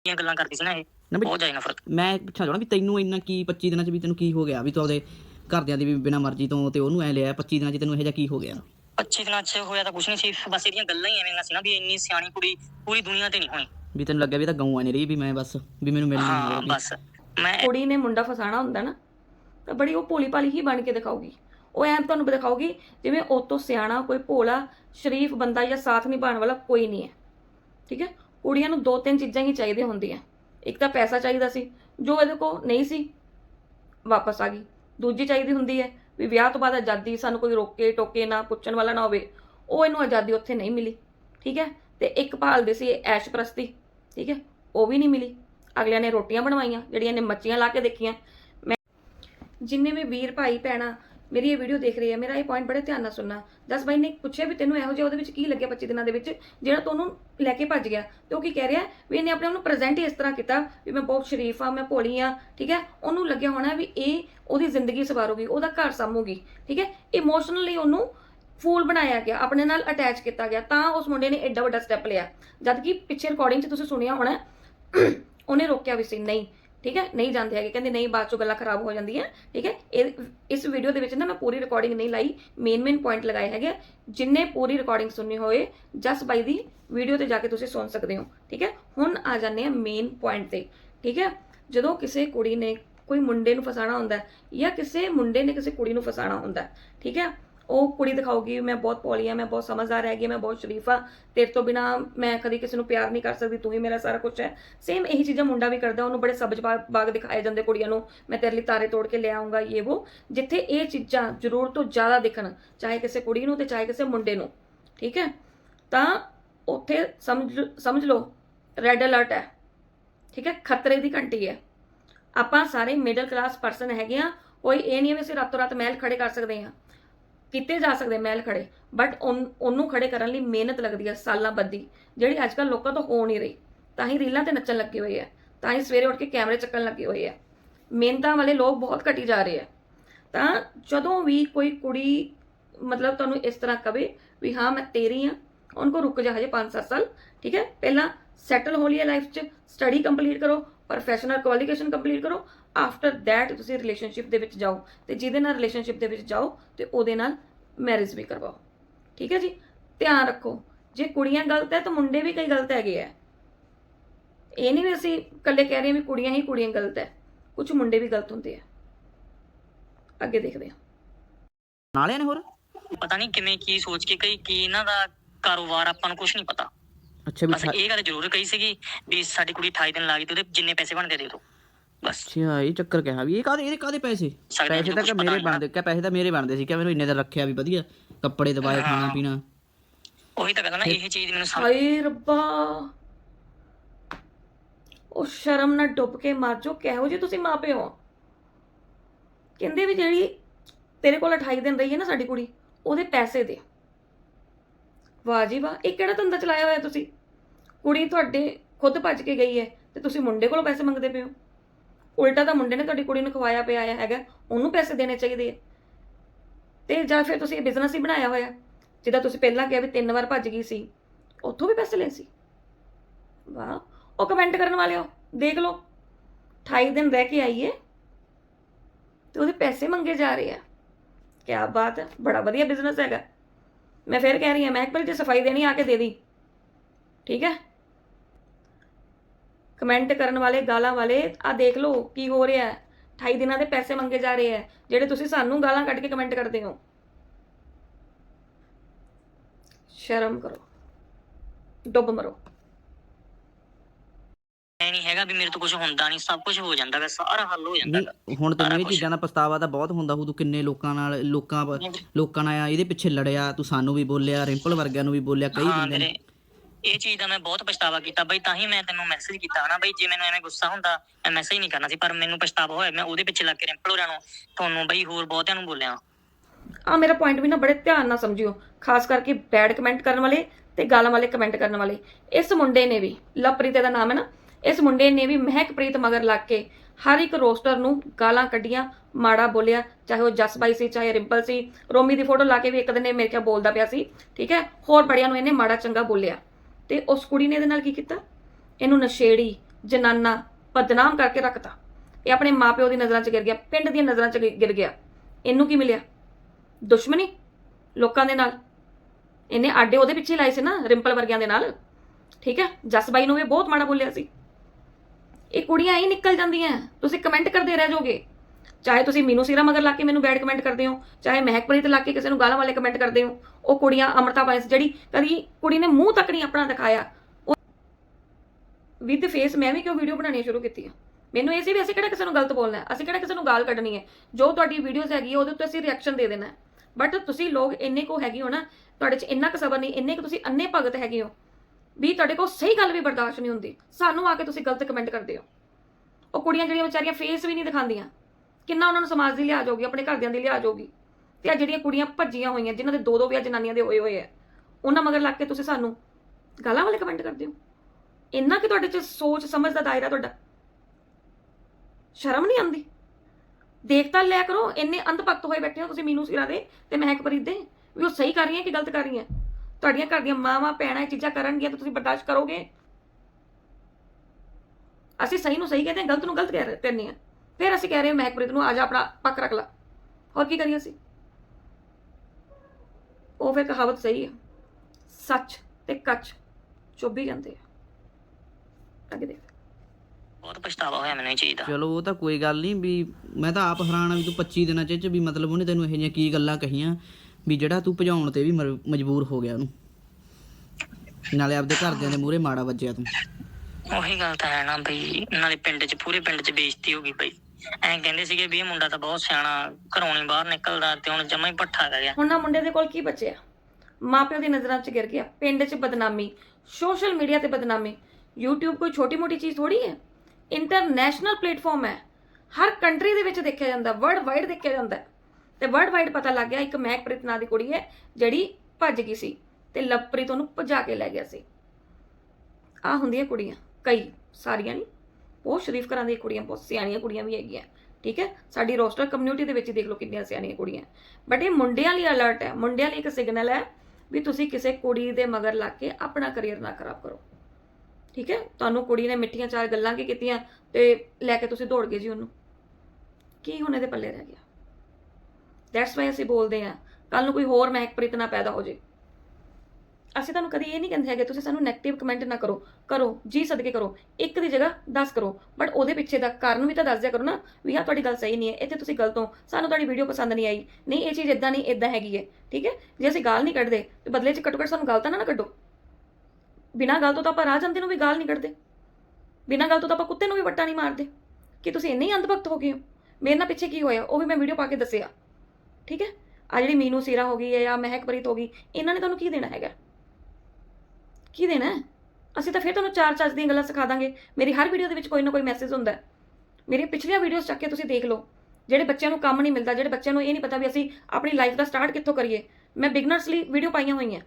ਇਹ ਗੱਲਾਂ ਕਰਦੀ ਸੀ ਨਾ ਇਹ। ਨਾ ਵੀ ਬਹੁਤ ਜ਼ਿਆਦਾ ਨਫ਼ਰਤ ਮੈਂ ਪੁੱਛਣਾ ਚਾਹਣਾ ਵੀ ਤੈਨੂੰ ਇੰਨਾ ਕੀ 25 ਦਿਨਾਂ ਚ ਵੀ ਤੈਨੂੰ ਕੀ ਹੋ ਗਿਆ? ਵੀ ਤੂੰ ਆਪਦੇ ਘਰਦਿਆਂ ਦੀ ਵੀ ਬਿਨਾਂ ਮਰਜ਼ੀ ਤੋਂ ਤੇ ਉਹਨੂੰ ਐ ਲਿਆ 25 ਦਿਨਾਂ ਚ ਤੈਨੂੰ ਇਹੋ ਜਿਹਾ ਕੀ ਹੋ ਗਿਆ? 25 ਦਿਨਾਂ ਚ ਹੋਇਆ ਤਾਂ ਕੁਝ ਨਹੀਂ ਸੀ ਬਸ ਇਹਦੀਆਂ ਗੱਲਾਂ ਹੀ ਐਵੇਂ ਦੀਆਂ ਸੀ ਨਾ ਵੀ ਇੰਨੀ ਸਿਆਣੀ ਕੁੜੀ ਪੂਰੀ ਦੁਨੀਆ ਤੇ ਨਹੀਂ ਹੋਣੀ। ਵੀ ਤੈਨੂੰ ਲੱਗਿਆ ਵੀ ਇਹ ਤਾਂ ਗਊ ਐ ਨਹੀਂ ਰਹੀ ਵੀ ਮੈਂ ਬਸ ਵੀ ਮੈਨੂੰ ਮਿਲਣੀ ਹਾਂ ਨਹੀਂ ਬਸ ਮੈਂ ਕੁੜੀ ਨੇ ਮੁੰਡਾ ਫਸਾਣਾ ਹੁੰਦਾ ਨਾ ਤਾਂ ਬੜੀ ਉਹ ਭੋਲੀ ਭਾਲੀ ਹੀ ਬਣ ਕੇ ਦਿਖਾਊਗੀ। ਉਹ ਐਂ ਤੁਹਾਨੂੰ ਦਿਖਾਊਗੀ ਜਿਵੇਂ ਉਹ ਤੋਂ ਸਿਆਣਾ ਕੋਈ ਭੋਲਾ ਸ਼ਰੀਫ ਬੰਦਾ ਜਾਂ ਸਾਥ ਨਿਭਾਉਣ ਵਾਲਾ ਕੋਈ ਨਹੀਂ ਹੈ। ਠੀਕ ਹੈ? ਕੁੜੀਆਂ ਨੂੰ ਦੋ ਤਿੰਨ ਚੀਜ਼ਾਂ ਹੀ ਚਾਹੀਦੀਆਂ ਹੁੰਦੀਆਂ। ਇੱਕ ਤਾਂ ਪੈਸਾ ਚਾਹੀਦਾ ਸੀ ਜੋ ਇਹਦੇ ਕੋਲ ਨਹੀਂ ਸੀ ਵਾਪਸ ਆ ਗਈ। ਦੂਜੀ ਚਾਹੀਦੀ ਹੁੰਦੀ ਹੈ ਵੀ ਵਿਆਹ ਤੋਂ ਬਾਅਦ ਆਜ਼ਾਦੀ ਸਾਨੂੰ ਕੋਈ ਰੋਕੇ, ਟੋਕੇ ਨਾ, ਪੁੱਛਣ ਵਾਲਾ ਨਾ ਹੋਵੇ, ਉਹ ਇਹਨੂੰ ਆਜ਼ਾਦੀ ਉੱਥੇ ਨਹੀਂ ਮਿਲੀ, ਠੀਕ ਹੈ? ਤੇ ਇੱਕ ਭਾਲਦੇ ਸੀ ਐਸ਼ ਪ੍ਰਸਤੀ, ਠੀਕ ਹੈ? ਉਹ ਵੀ ਨਹੀਂ ਮਿਲੀ। ਅਗਲਿਆਂ ਨੇ ਰੋਟੀਆਂ ਬਣਵਾਈਆਂ, ਜਿਹੜੀਆਂ ਨੇ ਮੱਚੀਆਂ ਲਾ ਕੇ ਦੇਖੀਆਂ। ਮੈਂ ਜਿੰਨੇ ਵੀ ਵੀਰ ਭਾਈ ਭੈਣਾਂ ਮੇਰੀ ਇਹ ਵੀਡੀਓ ਦੇਖ ਰਹੀ ਹੈ, ਮੇਰਾ ਇਹ ਪੁਆਇੰਟ ਬੜੇ ਧਿਆਨ ਨਾਲ ਸੁਣਨਾ। ਜਸ ਬਾਈ ਨੇ ਪੁੱਛਿਆ ਵੀ ਤੈਨੂੰ ਇਹੋ ਜਿਹਾ ਉਹਦੇ ਵਿੱਚ ਕੀ ਲੱਗਿਆ 25 ਦਿਨਾਂ ਦੇ ਵਿੱਚ, ਜਿਹੜਾ ਤੁਹਾਨੂੰ ਲੈ ਕੇ ਭੱਜ ਗਿਆ। ਤੇ ਉਹ ਕੀ ਕਹਿ ਰਿਹਾ, ਵੀ ਇਹਨੇ ਆਪਣੇ ਆਪ ਨੂੰ ਪ੍ਰੈਜ਼ੈਂਟ ਹੀ ਇਸ ਤਰ੍ਹਾਂ ਕੀਤਾ ਵੀ ਮੈਂ ਬਹੁਤ ਸ਼ਰੀਫ ਆ ਮੈਂ ਭੋਲੀ ਆ ਠੀਕ ਹੈ? ਉਹਨੂੰ ਲੱਗਿਆ ਹੋਣਾ ਵੀ ਇਹ ਉਹਦੀ ਜ਼ਿੰਦਗੀ ਸਵਾਰੂਗੀ, ਉਹਦਾ ਘਰ ਸਾਂਭੂਗੀ, ਠੀਕ ਹੈ? ਇਮੋਸ਼ਨਲੀ ਉਹਨੂੰ ਫੂਲ ਬਣਾਇਆ ਗਿਆ, ਆਪਣੇ ਨਾਲ ਅਟੈਚ ਕੀਤਾ ਗਿਆ, ਤਾਂ ਉਸ ਮੁੰਡੇ ਨੇ ਐਡਾ ਵੱਡਾ ਸਟੈਪ ਲਿਆ। ਜਦ ਕਿ ਪਿੱਛੇ ਰਿਕਾਰਡਿੰਗ 'ਚ ਤੁਸੀਂ ਸੁਣਿਆ ਹੋਣਾ, ਉਹਨੇ ਰੋਕਿਆ ਵੀ ਸੀ, ਨਹੀਂ ਠੀਕ ਹੈ? ਨਹੀਂ ਜਾਂਦੇ ਹੈਗੇ। ਕਹਿੰਦੇ ਨਹੀਂ, ਬਾਅਦ ਚੋਂ ਗੱਲਾਂ ਖਰਾਬ ਹੋ ਜਾਂਦੀਆਂ। ਠੀਕ ਹੈ? ਇਹ, ਇਸ ਵੀਡੀਓ ਦੇ ਵਿੱਚ ਨਾ ਮੈਂ ਪੂਰੀ ਰਿਕਾਰਡਿੰਗ ਨਹੀਂ ਲਾਈ। ਮੇਨ ਮੇਨ ਪੁਆਇੰਟ ਲਗਾਏ ਹੈਗੇ ਆ। ਜਿੰਨੇ ਪੂਰੀ ਰਿਕਾਰਡਿੰਗ ਸੁਣਨੀ ਹੋਏ, ਜਸ ਬਾਈ ਦੀ ਵੀਡੀਓ ਤੇ ਜਾ ਕੇ ਤੁਸੀਂ ਸੁਣ ਸਕਦੇ ਹੋ। ਠੀਕ ਹੈ? ਹੁਣ ਆ ਜਾਂਦੇ ਆ ਮੇਨ ਪੁਆਇੰਟ ਤੇ। ਠੀਕ ਹੈ? ਜਦੋਂ ਕਿਸੇ ਕੁੜੀ ਨੇ ਕੋਈ ਮੁੰਡੇ ਨੂੰ ਫਸਾਣਾ ਹੁੰਦਾ ਜਾਂ ਕਿਸੇ ਮੁੰਡੇ ਨੇ ਕਿਸੇ ਕੁੜੀ ਨੂੰ ਫਸਾਣਾ ਹੁੰਦਾ ਠੀਕ ਹੈ? ਉਹ ਕੁੜੀ ਦਿਖਾਊਗੀ, ਮੈਂ ਬਹੁਤ ਭੋਲੀ ਆ ਮੈਂ ਬਹੁਤ ਸਮਝਦਾਰ ਹੈਗੀ ਮੈਂ ਬਹੁਤ ਸ਼ਰੀਫ ਆ ਤੇਰੇ ਤੋਂ ਬਿਨਾ ਮੈਂ ਕਦੀ ਕਿਸੇ ਨੂੰ ਪਿਆਰ ਨਹੀਂ ਕਰ ਸਕਦੀ, ਤੂੰ ਹੀ ਮੇਰਾ ਸਾਰਾ ਕੁਝ ਹੈ। ਸੇਮ ਇਹੀ ਚੀਜ਼ਾਂ ਮੁੰਡਾ ਵੀ ਕਰਦਾ, ਉਹਨੂੰ ਬੜੇ ਸਬਜ਼ ਬਾਗ ਦਿਖਾਏ ਜਾਂਦੇ ਕੁੜੀਆਂ ਨੂੰ, ਮੈਂ ਤੇਰੇ ਲਈ ਤਾਰੇ ਤੋੜ ਕੇ ਲੈ ਆਉਂਗਾ ਇਹ ਉਹ ਜਿੱਥੇ ਇਹ ਚੀਜ਼ਾਂ ਜ਼ਰੂਰ ਤੋਂ ਜ਼ਿਆਦਾ ਦਿਖਣ, ਚਾਹੇ ਕਿਸੇ ਕੁੜੀ ਨੂੰ ਤੇ ਚਾਹੇ ਕਿਸੇ ਮੁੰਡੇ ਨੂੰ, ਠੀਕ ਹੈ? ਤਾਂ ਉੱਥੇ ਸਮਝ ਸਮਝ ਲਓ ਰੈੱਡ ਅਲਰਟ ਹੈ, ਠੀਕ ਹੈ? ਖਤਰੇ ਦੀ ਘੰਟੀ ਹੈ। ਆਪਾਂ ਸਾਰੇ ਮਿਡਲ ਕਲਾਸ ਪਰਸਨ ਹੈਗੇ ਆ ਕੋਈ ਇਹ ਨਹੀਂ ਹੈ ਵੀ ਅਸੀਂ ਰਾਤੋਂ ਰਾਤ ਮਹਿਲ ਖੜੇ ਕਰ ਸਕਦੇ ਹਾਂ। ਕੀਤੇ ਜਾ ਸਕਦੇ ਮਹਿਲ ਖੜੇ ਬਟ ਉਹਨੂੰ ਖੜੇ ਕਰਨ ਲਈ ਮਿਹਨਤ ਲੱਗਦੀ ਹੈ ਸਾਲਾਂ ਬੱਦੀ ਜਿਹੜੀ ਅੱਜ ਕੱਲ੍ਹ ਲੋਕਾਂ ਤੋਂ ਹੋ ਨਹੀਂ ਰਹੀ। ਤਾਂ ਹੀ ਰੀਲਾਂ ਤੇ ਨੱਚਣ ਲੱਗੇ ਹੋਏ ਆ, ਤਾਂ ਹੀ ਸਵੇਰੇ ਉੱਠ ਕੇ ਕੈਮਰੇ ਚੱਕਣ ਲੱਗੇ ਹੋਏ ਆ। ਮਿਹਨਤਾਂ ਵਾਲੇ ਲੋਕ ਬਹੁਤ ਘਟੀ ਜਾ ਰਹੇ ਆ। ਤਾਂ ਜਦੋਂ ਵੀ ਕੋਈ ਕੁੜੀ ਮਤਲਬ ਤੁਹਾਨੂੰ ਇਸ ਤਰ੍ਹਾਂ ਕਵੇ ਵੀ ਹਾਂ, ਮੈਂ ਤੇਰੀ ਆ, ਉਹਨਾਂ ਕੋ ਰੁਕ ਜਾ ਹਜੇ 5-7 ਸਾਲ, ਠੀਕ ਹੈ? ਪਹਿਲਾਂ ਸੈਟਲ ਹੋ ਲਿਆ ਲਾਈਫ 'ਚ ਸਟੱਡੀ ਕੰਪਲੀਟ ਕਰੋ ਪ੍ਰੋਫੈਸ਼ਨਲ ਕੁਆਲੀਫਿਕੇਸ਼ਨ ਕੰਪਲੀਟ ਕਰੋ ਆਫਟਰ ਥੈਟ ਤੁਸੀਂ ਰਿਲੇਸ਼ਨਸ਼ਿਪ ਦੇ ਵਿੱਚ ਜਾਓ ਤੇ ਜਿਹਦੇ ਨਾਲ ਰਿਲੇਸ਼ਨਸ਼ਿਪ ਦੇ ਵਿੱਚ ਜਾਓ ਤੇ ਉਹਦੇ ਨਾਲ ਮੈਰਿਜ ਵੀ ਕਰਵਾਓ। ਠੀਕ ਹੈ ਜੀ? ਧਿਆਨ ਰੱਖੋ। ਜੇ ਕੁੜੀਆਂ ਗਲਤ ਹੈ ਤਾਂ ਮੁੰਡੇ ਵੀ ਕਈ ਗਲਤ ਹੈਗੇ ਆ। ਇਹ ਨਹੀਂ ਵੀ ਅਸੀਂ ਇਕੱਲੇ ਕਹਿ ਰਹੇ ਹਾਂ ਵੀ ਕੁੜੀਆਂ ਹੀ ਕੁੜੀਆਂ ਗਲਤ ਹੈ। ਕੁਝ ਮੁੰਡੇ ਵੀ ਗਲਤ ਹੁੰਦੇ ਆ। ਅੱਗੇ ਦੇਖਦੇ ਹਾਂ। ਨਾਲਿਆਂ ਨੇ ਹੋਰ? ਪਤਾ ਨਹੀਂ ਕਿਵੇਂ ਕੀ ਸੋਚ ਕੇ ਕਈ ਕੀ ਇਹਨਾਂ ਦਾ ਕਾਰੋਬਾਰ ਆਪਾਂ ਨੂੰ ਕੁਝ ਨਹੀਂ ਪਤਾ। ਅੱਛਾ ਵੀ ਬਸ ਇਹ ਗੱਲ ਜ਼ਰੂਰ ਕਹੀ ਸੀਗੀ ਵੀ ਸਾਡੀ ਕੁੜੀ 28 ਦਿਨ ਲਾ ਗਈ ਤੇ ਉਹਦੇ ਜਿੰਨੇ ਪੈਸੇ ਬਣਦੇ ਦੇ ਦਿਓ। ਬਸ। ਅੱਛਾ ਇਹ ਚੱਕਰ ਕਿਹਾ ਵੀ ਇਹ ਕਾਦੇ ਇਹ ਕਾਦੇ ਪੈਸੇ? ਸਕਦੇ ਪੈਸੇ ਤਾਂ ਕਿ ਮੇਰੇ। ਬਣਦੇ ਕਿ ਪੈਸੇ ਤਾਂ ਮੇਰੇ ਬਣਦੇ ਸੀ ਕਿ ਮੈਨੂੰ ਇੰਨੇ ਦਿਨ ਰੱਖਿਆ ਵੀ ਵਧੀਆ। ਕੱਪੜੇ ਦਵਾਏ ਖਾਣਾ ਪੀਣਾ। ਉਹੀ ਤਾਂ ਕਹਿੰਦਾ ਨਾ ਇਹ ਚੀਜ਼ ਮੈਨੂੰ ਸਮਝ ਹਾਏ ਰੱਬਾ। ਉਹ ਸ਼ਰਮ ਨਾਲ ਡੁੱਬ ਕੇ ਮਰ ਜਾਓ ਕਿਹੋ ਜਿਹੇ ਤੁਸੀਂ ਮਾਪੇ ਹੋ? ਕਹਿੰਦੇ ਵੀ ਜਿਹੜੀ ਤੇਰੇ ਕੋਲ 28 ਦਿਨ ਰਹੀ ਹੈ ਨਾ ਸਾਡੀ ਕੁੜੀ ਉਹਦੇ ਪੈਸੇ ਦੇ ਵਾਹ ਜੀ ਵਾਹ ਇਹ ਕਿਹੜਾ ਧੰਦਾ ਚਲਾਇਆ ਹੋਇਆ ਤੁਸੀਂ? ਕੁੜੀ ਤੁਹਾਡੇ ਖੁਦ ਭੱਜ ਕੇ ਗਈ ਹੈ ਤੇ ਤੁਸੀਂ ਮੁੰਡੇ ਕੋਲੋਂ ਪੈਸੇ ਮੰਗਦੇ ਪਏ ਹੋ। ਉਲਟਾ ਤਾਂ ਮੁੰਡੇ ਨੇ ਤੁਹਾਡੀ ਕੁੜੀ ਨੂੰ ਖਵਾਇਆ ਪਿਆ ਹੈਗਾ? ਉਹਨੂੰ ਪੈਸੇ ਦੇਣੇ ਚਾਹੀਦੇ ਆ। ਤੇ ਜਾਂ ਫਿਰ ਤੁਸੀਂ ਇਹ ਬਿਜ਼ਨਸ ਹੀ ਬਣਾਇਆ ਹੋਇਆ। ਜਿੱਦਾਂ ਤੁਸੀਂ ਪਹਿਲਾਂ ਕਿਹਾ ਵੀ ਤਿੰਨ ਵਾਰ ਭੱਜ ਗਈ ਸੀ, ਉੱਥੋਂ ਵੀ ਪੈਸੇ ਲਏ ਸੀ। ਵਾਹ, ਉਹ ਕਮੈਂਟ ਕਰਨ ਵਾਲਿਓ, ਦੇਖ ਲਓ। 28 ਦਿਨ ਰਹਿ ਕੇ ਆਈਏ ਤੇ ਉਹਦੇ ਪੈਸੇ ਮੰਗੇ ਜਾ ਰਹੇ ਆ। ਕੀ ਬਾਤ ਹੈ ਬੜਾ ਵਧੀਆ ਬਿਜ਼ਨਸ ਹੈਗਾ। ਮੈਂ ਫਿਰ ਕਹਿ ਰਹੀ ਹਾਂ ਮੈਂ ਪਰ ਜੇ ਸਫ਼ਾਈ ਦੇਣੀ ਆ ਕੇ ਦੇ ਦੀ। ਠੀਕ ਹੈ? ਕਮੈਂਟ ਕਰਨ ਵਾਲੇ ਗਾਲਾਂ ਵਾਲੇ ਆ ਦੇਖ ਲਓ ਕੀ ਹੋ ਰਿਹਾ ਹੈ। 28 ਦਿਨਾਂ ਦੇ ਪੈਸੇ ਮੰਗੇ ਜਾ ਰਹੇ ਆ ਜਿਹੜੇ ਤੁਸੀਂ ਸਾਨੂੰ ਗਾਲਾਂ ਕੱਢ ਕੇ ਕਮੈਂਟ ਕਰਦੇ ਹੋ। ਸ਼ਰਮ ਕਰੋ। ਡੁੱਬ ਮਰੋ। ਐ ਨਹੀਂ ਹੈਗਾ ਵੀ ਮੇਰੇ ਤੋਂ ਕੁਝ ਹੁੰਦਾ ਨਹੀਂ ਸਭ ਕੁਝ ਹੋ ਜਾਂਦਾ ਗਾ ਸਾਰਾ ਹੱਲ ਹੋ ਜਾਂਦਾ ਗਾ। ਨਹੀਂ ਹੁਣ ਤੈਨੂੰ ਸਾਰਾ ਇਹ ਕੁਛ। ਚੀਜ਼ਾਂ ਦਾ ਪਛਤਾਵਾ ਤਾਂ ਬਹੁਤ ਹੁੰਦਾ ਹੋਊ ਤੂੰ ਕਿੰਨੇ ਲੋਕਾਂ ਨਾਲ ਲੋਕਾਂ ਲੋਕਾਂ ਨਾਲ ਇਹਦੇ ਪਿੱਛੇ ਲੜਿਆ ਤੂੰ ਸਾਨੂੰ ਵੀ ਬੋਲਿਆ ਰਿੰਪਲ ਵਰਗਿਆਂ ਨੂੰ ਵੀ ਬੋਲਿਆ ਕਈ ਹਾਂ ਬੰਦੇ ਨੇ। ਮੇਰੇ ਇਹ ਚੀਜ਼ ਦਾ ਮੈਂ ਬਹੁਤ ਪਛਤਾਵਾ ਕੀਤਾ। ਬਈ ਤਾਂ ਹੀ ਮੈਂ ਤੈਨੂੰ ਮੈਸੇਜ ਕੀਤਾ ਹਨਾ। ਬਈ ਜੇ ਮੈਨੂੰ ਐਵੇਂ ਗੁੱਸਾ ਹੁੰਦਾ, ਮੈਂ ਮੈਸੇਜ ਨਹੀਂ ਕਰਨਾ ਸੀ, ਪਰ ਮੈਨੂੰ ਪਛਤਾਵਾ ਹੋਇਆ। ਮੈਂ ਉਹਦੇ ਪਿੱਛੇ ਲੱਗ ਕੇ ਰਿੰਪਲ ਹੋਰਾਂ ਨੂੰ ਤੁਹਾਨੂੰ ਬਈ ਹੋਰ ਬਹੁਤਿਆਂ ਨੂੰ ਬੋਲਿਆ। ਆ ਮੇਰਾ ਪੁਆਇੰਟ ਵੀ ਨਾ ਬੜੇ ਧਿਆਨ ਨਾਲ ਸਮਝਿਓ। ਖਾਸ ਕਰਕੇ ਬੈਡ ਕਮੈਂਟ ਕਰਨ ਵਾਲੇ ਤੇ ਗਾਲਾਂ ਵਾਲੇ ਕਮੈਂਟ ਕਰਨ ਵਾਲੇ। ਇਸ ਮੁੰਡੇ ਨੇ ਵੀ, ਲਵਪ੍ਰੀਤ ਦਾ ਨਾਮ ਹੈ ਨਾ, ਇਸ ਮੁੰਡੇ ਨੇ ਵੀ ਮਹਿਕਪ੍ਰੀਤ ਮਗਰ ਲੱਗ ਕੇ ਹਰ ਇੱਕ ਰੋਸਟਰ ਨੂੰ ਗਾਲਾਂ ਕੱਢੀਆਂ, ਮਾੜਾ ਬੋਲਿਆ। ਚਾਹੇ ਉਹ ਜਸਬਾਈ ਸੀ, ਚਾਹੇ ਰਿੰਪਲ ਸੀ। ਰੋਮੀ ਦੀ ਫੋਟੋ ਲਾ ਕੇ ਵੀ ਇੱਕ ਦਿਨ ਇਹ ਮੇਰੇ ਕਿਹਾ ਬੋਲਦਾ ਪਿਆ ਸੀ। ਠੀਕ ਹੈ? ਹੋਰ ਬੜਿਆਂ ਨੂੰ ਇਹਨੇ ਮਾੜਾ ਚੰਗਾ ਬੋਲਿਆ। ਤੇ ਉਸ ਕੁੜੀ ਨੇ ਇਹਦੇ ਨਾਲ ਕੀ ਕੀਤਾ? ਇਹਨੂੰ ਨਸ਼ੇੜੀ, ਜਨਾਨਾ, ਬਦਨਾਮ ਕਰਕੇ ਰੱਖਤਾ। ਇਹ ਆਪਣੇ ਮਾਪਿਓ ਦੀ ਨਜ਼ਰਾਂ 'ਚ ਗਿਰ ਗਿਆ, ਪਿੰਡ ਦੀਆਂ ਨਜ਼ਰਾਂ 'ਚ ਗਿਰ ਗਿਆ। ਇਹਨੂੰ ਕੀ ਮਿਲਿਆ? ਦੁਸ਼ਮਣੀ ਲੋਕਾਂ ਦੇ ਨਾਲ। ਇਹਨੇ ਆਡੇ ਉਹਦੇ ਪਿੱਛੇ ਲਾਏ ਸੀ ਨਾ, ਰਿੰਪਲ ਵਰਗਿਆਂ ਦੇ ਨਾਲ। ਠੀਕ ਹੈ? ਜਸਬਾਈ ਨੂੰ ਵੀ ਬਹੁਤ ਮਾੜਾ ਬੋਲਿਆ ਸੀ। ਇਹ ਕੁੜੀਆਂ ਹੀ ਨਿਕਲ ਜਾਂਦੀਆਂ। ਤੁਸੀਂ ਕਮੈਂਟ ਕਰਦੇ ਰਹਿ ਜਾਓਗੇ। ਚਾਹੇ ਤੁਸੀਂ ਮੀਨੂ ਸੀਰਾ ਮਗਰ ਲਾ ਕੇ ਮੈਨੂੰ ਬੈਡ ਕਮੈਂਟ ਕਰਦੇ ਹੋ, ਚਾਹੇ ਮਹਿਕਪ੍ਰੀਤ ਲਾ ਕੇ ਕਿਸੇ ਨੂੰ ਗਾਲਾਂ ਵਾਲੇ ਕਮੈਂਟ ਕਰਦੇ ਹੋ, ਉਹ ਕੁੜੀਆਂ ਅਮਰਤਾ ਬਾਇਸ ਜਿਹੜੀ ਕਦੀ ਕੁੜੀ ਨੇ ਮੂੰਹ ਤੱਕ ਨਹੀਂ ਆਪਣਾ ਦਿਖਾਇਆ। ਵਿਦ ਫੇਸ ਮੈਂ ਵੀ ਕਿਉਂ ਵੀਡੀਓ ਬਣਾਉਣੀ ਸ਼ੁਰੂ ਕੀਤੀ ਆ ਮੈਨੂੰ ਇਹ ਸੀ ਵੀ ਅਸੀਂ ਕਿਹੜਾ ਕਿਸੇ ਨੂੰ ਗਲਤ ਬੋਲਣਾ ਹੈ, ਅਸੀਂ ਕਿਹੜਾ ਕਿਸੇ ਨੂੰ ਗਾਲ ਕੱਢਣੀ ਹੈ। ਜੋ ਤੁਹਾਡੀ ਵੀਡੀਓਜ਼ ਹੈਗੀ ਹੈ ਉਹਦੇ ਉੱਤੇ ਅਸੀਂ ਰਿਐਕਸ਼ਨ ਦੇ ਦੇਣਾ ਬਟ ਤੁਸੀਂ ਲੋਕ ਇੰਨੇ ਕੋ ਹੈਗੇ ਹੋ ਨਾ, ਤੁਹਾਡੇ 'ਚ ਇੰਨਾ ਕੁ ਸਬਰ ਨਹੀਂ, ਇੰਨੇ ਕੁ ਤੁਸੀਂ ਅੰਨੇ ਭਗਤ ਹੈਗੇ ਹੋ, ਵੀ ਤੁਹਾਡੇ ਕੋਲ ਸਹੀ ਗੱਲ ਵੀ ਬਰਦਾਸ਼ਤ ਨਹੀਂ ਹੁੰਦੀ। ਸਾਨੂੰ ਆ ਕੇ ਤੁਸੀਂ ਗਲਤ ਕਮੈਂਟ ਕਰਦੇ ਹੋ। ਉਹ ਕੁੜੀਆਂ ਜਿਹੜੀਆਂ ਵਿਚਾਰੀਆਂ ਫੇਸ ਵੀ ਨਹੀਂ ਦਿਖਾਉਂਦੀਆਂ। ਕਿੰਨਾ ਉਹਨਾਂ ਨੂੰ ਸਮਾਜ ਦੀ ਲਿਹਾਜ਼ ਹੋਗੀ ਆਪਣੇ ਘਰਦਿਆਂ ਦੀ ਲਿਹਾਜ਼ ਹੋਗੀ ਤੇ ਆ ਜਿਹੜੀਆਂ ਕੁੜੀਆਂ ਭੱਜੀਆਂ ਹੋਈਆਂ, ਜਿਨ੍ਹਾਂ ਦੇ ਦੋ ਦੋ ਵਿਆਹ ਜਨਾਨੀਆਂ ਦੇ ਹੋਏ ਹੋਏ ਆ, ਉਹਨਾਂ ਮਗਰ ਲੱਗ ਕੇ ਤੁਸੀਂ ਸਾਨੂੰ ਗਾਲਾਂ ਵਾਲੇ ਕਮੈਂਟ ਕਰਦੇ ਹੋ? ਇੰਨਾ ਕਿ ਤੁਹਾਡੇ 'ਚ ਸੋਚ, ਸਮਝ ਦਾ ਦਾਇਰਾ ਤੁਹਾਡਾ। ਸ਼ਰਮ ਨਹੀਂ ਆਉਂਦੀ। ਦੇਖ ਤਾਂ ਲਿਆ ਕਰੋ, ਇੰਨੇ ਅੰਧਭਗਤ ਹੋਏ ਬੈਠੇ ਹੋ, ਤੁਸੀਂ ਮੀਨੂ ਸਿਰਾ ਦੇ ਤੇ ਮਹਿਕਪ੍ਰੀਤ ਦੇ, ਵੀ ਉਹ ਸਹੀ ਕਰ ਰਹੀਆਂ ਕਿ ਗਲਤ ਕਰ ਰਹੀਆਂ? ਤੁਹਾਡੀਆਂ ਘਰ ਦੀਆਂ ਮਾਵਾਂ, ਭੈਣਾਂ ਇਹ ਚੀਜ਼ਾਂ ਕਰਨਗੀਆਂ ਤਾਂ ਤੁਸੀਂ ਬਰਦਾਸ਼ਤ ਕਰੋਗੇ? ਅਸੀਂ ਸਹੀ ਨੂੰ ਸਹੀ ਕਹਿੰਦੇ ਹਾਂ, ਗਲਤ ਨੂੰ ਗਲਤ ਕਹਿ ਰਹੇ ਕਹਿੰਦੇ ਹਾਂ। ਫਿਰ ਅਸੀਂ ਕਹਿ ਰਹੇ ਹਾਂ ਮਹਿਕਪ੍ਰੀਤ ਨੂੰ ਆ ਜਾ ਆਪਣਾ ਪੱਕ ਰੱਖ ਲੈ। ਹੋਰ ਕੀ ਕਰੀਏ ਅਸੀਂ? ਉਹ ਫਿਰ ਕਹਾਵਤ ਸਹੀ ਹੈ ਸੱਚ ਤੇ ਕੱਚ ਚੁੱਭੀ ਜਾਂਦੇ ਆ। ਅੱਗੇ ਦੇਖ। ਬਹੁਤ ਪਛਤਾਵਾ ਹੋਇਆ ਮੈਨੂੰ ਇਹ ਚੀਜ਼ ਦਾ। ਚਲੋ ਉਹ ਤਾਂ ਕੋਈ ਗੱਲ ਨਹੀਂ ਵੀ ਮੈਂ ਤਾਂ ਆਪ ਹੈਰਾਨ ਆ ਵੀ ਤੂੰ 25 ਦਿਨਾਂ ਚ ਚ ਵੀ ਮਤਲਬ ਉਹਨੇ ਤੈਨੂੰ ਇਹੋ ਜਿਹੀਆਂ ਕੀ ਗੱਲਾਂ ਕਹੀਆਂ ਵੀ ਜਿਹੜਾ ਤੂੰ ਭਜਾਉਣ ਤੇ ਵੀ ਮਰ- ਮਜਬੂਰ ਹੋ ਗਿਆ ਉਹਨੂੰ। ਨਾਲੇ ਆਪਦੇ ਘਰਦਿਆਂ ਦੇ ਮੂਹਰੇ ਮਾੜਾ ਵੱਜਿਆ ਤੂੰ। ਉਹੀ ਗੱਲ ਤਾਂ ਹੈ ਨਾ ਬਈ ਨਾਲੇ ਪਿੰਡ 'ਚ ਪੂਰੇ ਪਿੰਡ 'ਚ ਬੇਇੱਜ਼ਤੀ ਹੋ ਗਈ ਬਈ। ਐਂ ਕਹਿੰਦੇ ਸੀਗੇ ਵੀ ਇਹ ਮੁੰਡਾ ਤਾਂ ਬਹੁਤ ਸਿਆਣਾ, ਘਰੋਂ ਨੀ ਬਾਹਰ ਨਿਕਲਦਾ ਤੇ ਹੁਣ ਜਮਾ ਹੀ ਪੱਠਾ ਕਰ ਗਿਆ। ਹੁਣ ਨਾ ਮੁੰਡੇ ਦੇ ਕੋਲ ਕੀ ਬਚਿਆ? ਮਾਪਿਓ ਦੀ ਨਜ਼ਰਾਂ 'ਚ ਗਿਰ ਗਿਆ। ਪਿੰਡ 'ਚ ਬਦਨਾਮੀ ਸੋਸ਼ਲ ਮੀਡੀਆ ਤੇ ਬਦਨਾਮੀ। YouTube ਕੋਈ ਛੋਟੀ-ਮੋਟੀ ਚੀਜ਼ ਥੋੜੀ ਹੈ? ਇੰਟਰਨੈਸ਼ਨਲ ਪਲੇਟਫਾਰਮ ਹੈ। ਹਰ ਕੰਟਰੀ ਦੇ ਵਿੱਚ ਦੇਖਿਆ ਜਾਂਦਾ ਵਰਲਡ ਵਾਈਡ ਦੇਖਿਆ ਜਾਂਦਾ। ਹੈ। ਤੇ ਵਰਲਡ ਵਾਈਡ ਪਤਾ ਲੱਗ ਗਿਆ, ਇੱਕ ਮਹਿਕਪ੍ਰੀਤ ਨਾਂ ਦੀ ਕੁੜੀ ਹੈ, ਜਿਹੜੀ ਭੱਜ ਗਈ ਸੀ ਤੇ ਲਵਪ੍ਰੀਤ ਉਹਨੂੰ ਭਜਾ ਕੇ ਲੈ ਗਿਆ ਸੀ। ਆ ਹੁੰਦੀਆਂ ਕੁੜੀਆਂ, ਕਈ, ਸਾਰੀਆਂ ਨਹੀਂ ਬਹੁਤ ਸ਼ਰੀਫ ਘਰਾਂ ਦੀਆਂ ਕੁੜੀਆਂ, ਬਹੁਤ ਸਿਆਣੀਆਂ ਕੁੜੀਆਂ ਵੀ ਹੈਗੀਆਂ। ਠੀਕ ਹੈ? ਸਾਡੀ ਰੋਸਟਰ ਕਮਿਊਨਿਟੀ ਦੇ ਵਿੱਚ ਹੀ ਦੇਖ ਲਓ ਕਿੰਨੀਆਂ ਸਿਆਣੀਆਂ ਕੁੜੀਆਂ। ਬਟ ਇਹ ਮੁੰਡਿਆਂ ਲਈ ਅਲਰਟ ਹੈ। ਮੁੰਡਿਆਂ ਲਈ ਇੱਕ ਸਿਗਨਲ ਹੈ ਵੀ ਤੁਸੀਂ ਕਿਸੇ ਕੁੜੀ ਦੇ ਮਗਰ ਲੱਗ ਕੇ ਆਪਣਾ ਕੈਰੀਅਰ ਨਾ ਖਰਾਬ ਕਰੋ। ਠੀਕ ਹੈ? ਤੁਹਾਨੂੰ ਕੁੜੀ ਨੇ ਮਿੱਠੀਆਂ ਚਾਰ ਗੱਲਾਂ ਕੀ ਕੀਤੀਆਂ ਤੇ ਲੈ ਕੇ ਤੁਸੀਂ ਦੌੜ ਗਏ ਜੀ ਉਹਨੂੰ। ਕੀ ਹੁਣ ਇਹਦੇ ਪੱਲੇ ਰਹਿ ਗਿਆ? ਦੈਟਸ ਵਾਈ ਅਸੀਂ ਬੋਲਦੇ ਆ ਕੱਲ ਨੂੰ ਕੋਈ ਹੋਰ ਮਹਿਕਪ੍ਰੀਤ ਨਾ ਪੈਦਾ ਹੋ ਜੇ। ਅਸੀਂ ਤੁਹਾਨੂੰ ਕਦੀ ਇਹ ਨਹੀਂ ਕਹਿੰਦੇ ਹੈਗੇ, ਤੁਸੀਂ ਸਾਨੂੰ 네ਗੇਟਿਵ ਕਮੈਂਟ ਨਾ ਕਰੋ ਕਰੋ, ਜੀ ਸਦਕੇ ਕਰੋ, ਇੱਕ ਦੀ ਜਗ੍ਹਾ 10 ਕਰੋ ਬਟ ਉਹਦੇ ਪਿੱਛੇ ਦਾ ਕਾਰਨ ਵੀ ਤਾਂ ਦੱਸ ਦਿਆ ਕਰੋ ਨਾ ਵੀ ਹਾਂ, ਤੁਹਾਡੀ ਗੱਲ ਸਹੀ ਨਹੀਂ ਹੈ, ਇੱਥੇ ਤੁਸੀਂ ਗਲਤ ਹੋ, ਸਾਨੂੰ ਤੁਹਾਡੀ ਵੀਡੀਓ ਪਸੰਦ ਨਹੀਂ ਆਈ, ਨਹੀਂ ਇਹ ਚੀਜ਼ ਇਦਾਂ ਨਹੀਂ ਇਦਾਂ ਹੈਗੀ ਹੈ, ਠੀਕ ਹੈ? ਜੇ ਅਸੀਂ ਗਾਲ ਨਹੀਂ ਕੱਢਦੇ, ਤੇ ਬਦਲੇ 'ਚ ਘੱਟੋ ਘੱਟ ਸਾਨੂੰ ਗਾਲ ਤਾਂ ਨਾ ਨਾ ਕੱਢੋ। ਬਿਨਾਂ ਗੱਲ ਤੋਂ ਤਾਂ ਆਪਾਂ ਰਾਹ ਜਾਂਦੇ ਨੂੰ ਵੀ ਗਾਲ ਨਹੀਂ ਕੱਢਦੇ। ਬਿਨਾਂ ਗੱਲ ਤੋਂ ਤਾਂ ਆਪਾਂ ਕੁੱਤੇ ਨੂੰ ਵੀ ਵੱਟਾ ਨਹੀਂ ਮਾਰਦੇ। ਕਿ ਤੁਸੀਂ ਇੰਨੇ ਹੀ ਅੰਧਭਗਤ ਹੋ ਗਏ ਹੋ। ਮੇਰੇ ਨਾਲ ਪਿੱਛੇ ਕੀ ਹੋਇਆ, ਉਹ ਵੀ ਮੈਂ ਵੀਡੀਓ ਪਾ ਕੇ ਦੱਸਿਆ। ਠੀਕ ਹੈ? ਆ ਜਿਹੜੀ ਮੀਨੂ ਸੀਰਾ ਹੋ ਗਈ ਹੈ ਜਾਂ ਮਹਿਕਪ੍ਰੀਤ ਹੋ ਗਈ, ਇਹਨਾਂ ਨੇ ਤੁਹਾਨੂੰ ਕੀ ਦੇਣਾ ਹੈਗਾ? ਕੀ ਦੇਣਾ ਹੈ? ਅਸੀਂ ਤਾਂ ਫਿਰ ਤੁਹਾਨੂੰ ਚਾਰ ਚੱਜ ਦੀਆਂ ਗੱਲਾਂ ਸਿਖਾ ਦਾਂਗੇ। ਮੇਰੀ ਹਰ ਵੀਡੀਓ ਦੇ ਵਿੱਚ ਕੋਈ ਨਾ ਕੋਈ ਮੈਸੇਜ ਹੁੰਦਾ ਹੈ। ਮੇਰੀ ਪਿਛਲੀਆਂ ਵੀਡੀਓਜ਼ ਚੱਕ ਕੇ ਤੁਸੀਂ ਦੇਖ ਲਓ। ਜਿਹੜੇ ਬੱਚਿਆਂ ਨੂੰ ਕੰਮ ਨਹੀਂ ਮਿਲਦਾ, ਜਿਹੜੇ ਬੱਚਿਆਂ ਨੂੰ ਇਹ ਨਹੀਂ ਪਤਾ ਵੀ ਅਸੀਂ ਆਪਣੀ ਲਾਈਫ ਦਾ ਸਟਾਰਟ ਕਿੱਥੋਂ ਕਰੀਏ। ਮੈਂ ਬਿਗਨਰਸ ਲਈ ਵੀਡੀਓ ਪਾਈਆਂ ਹੋਈਆਂ।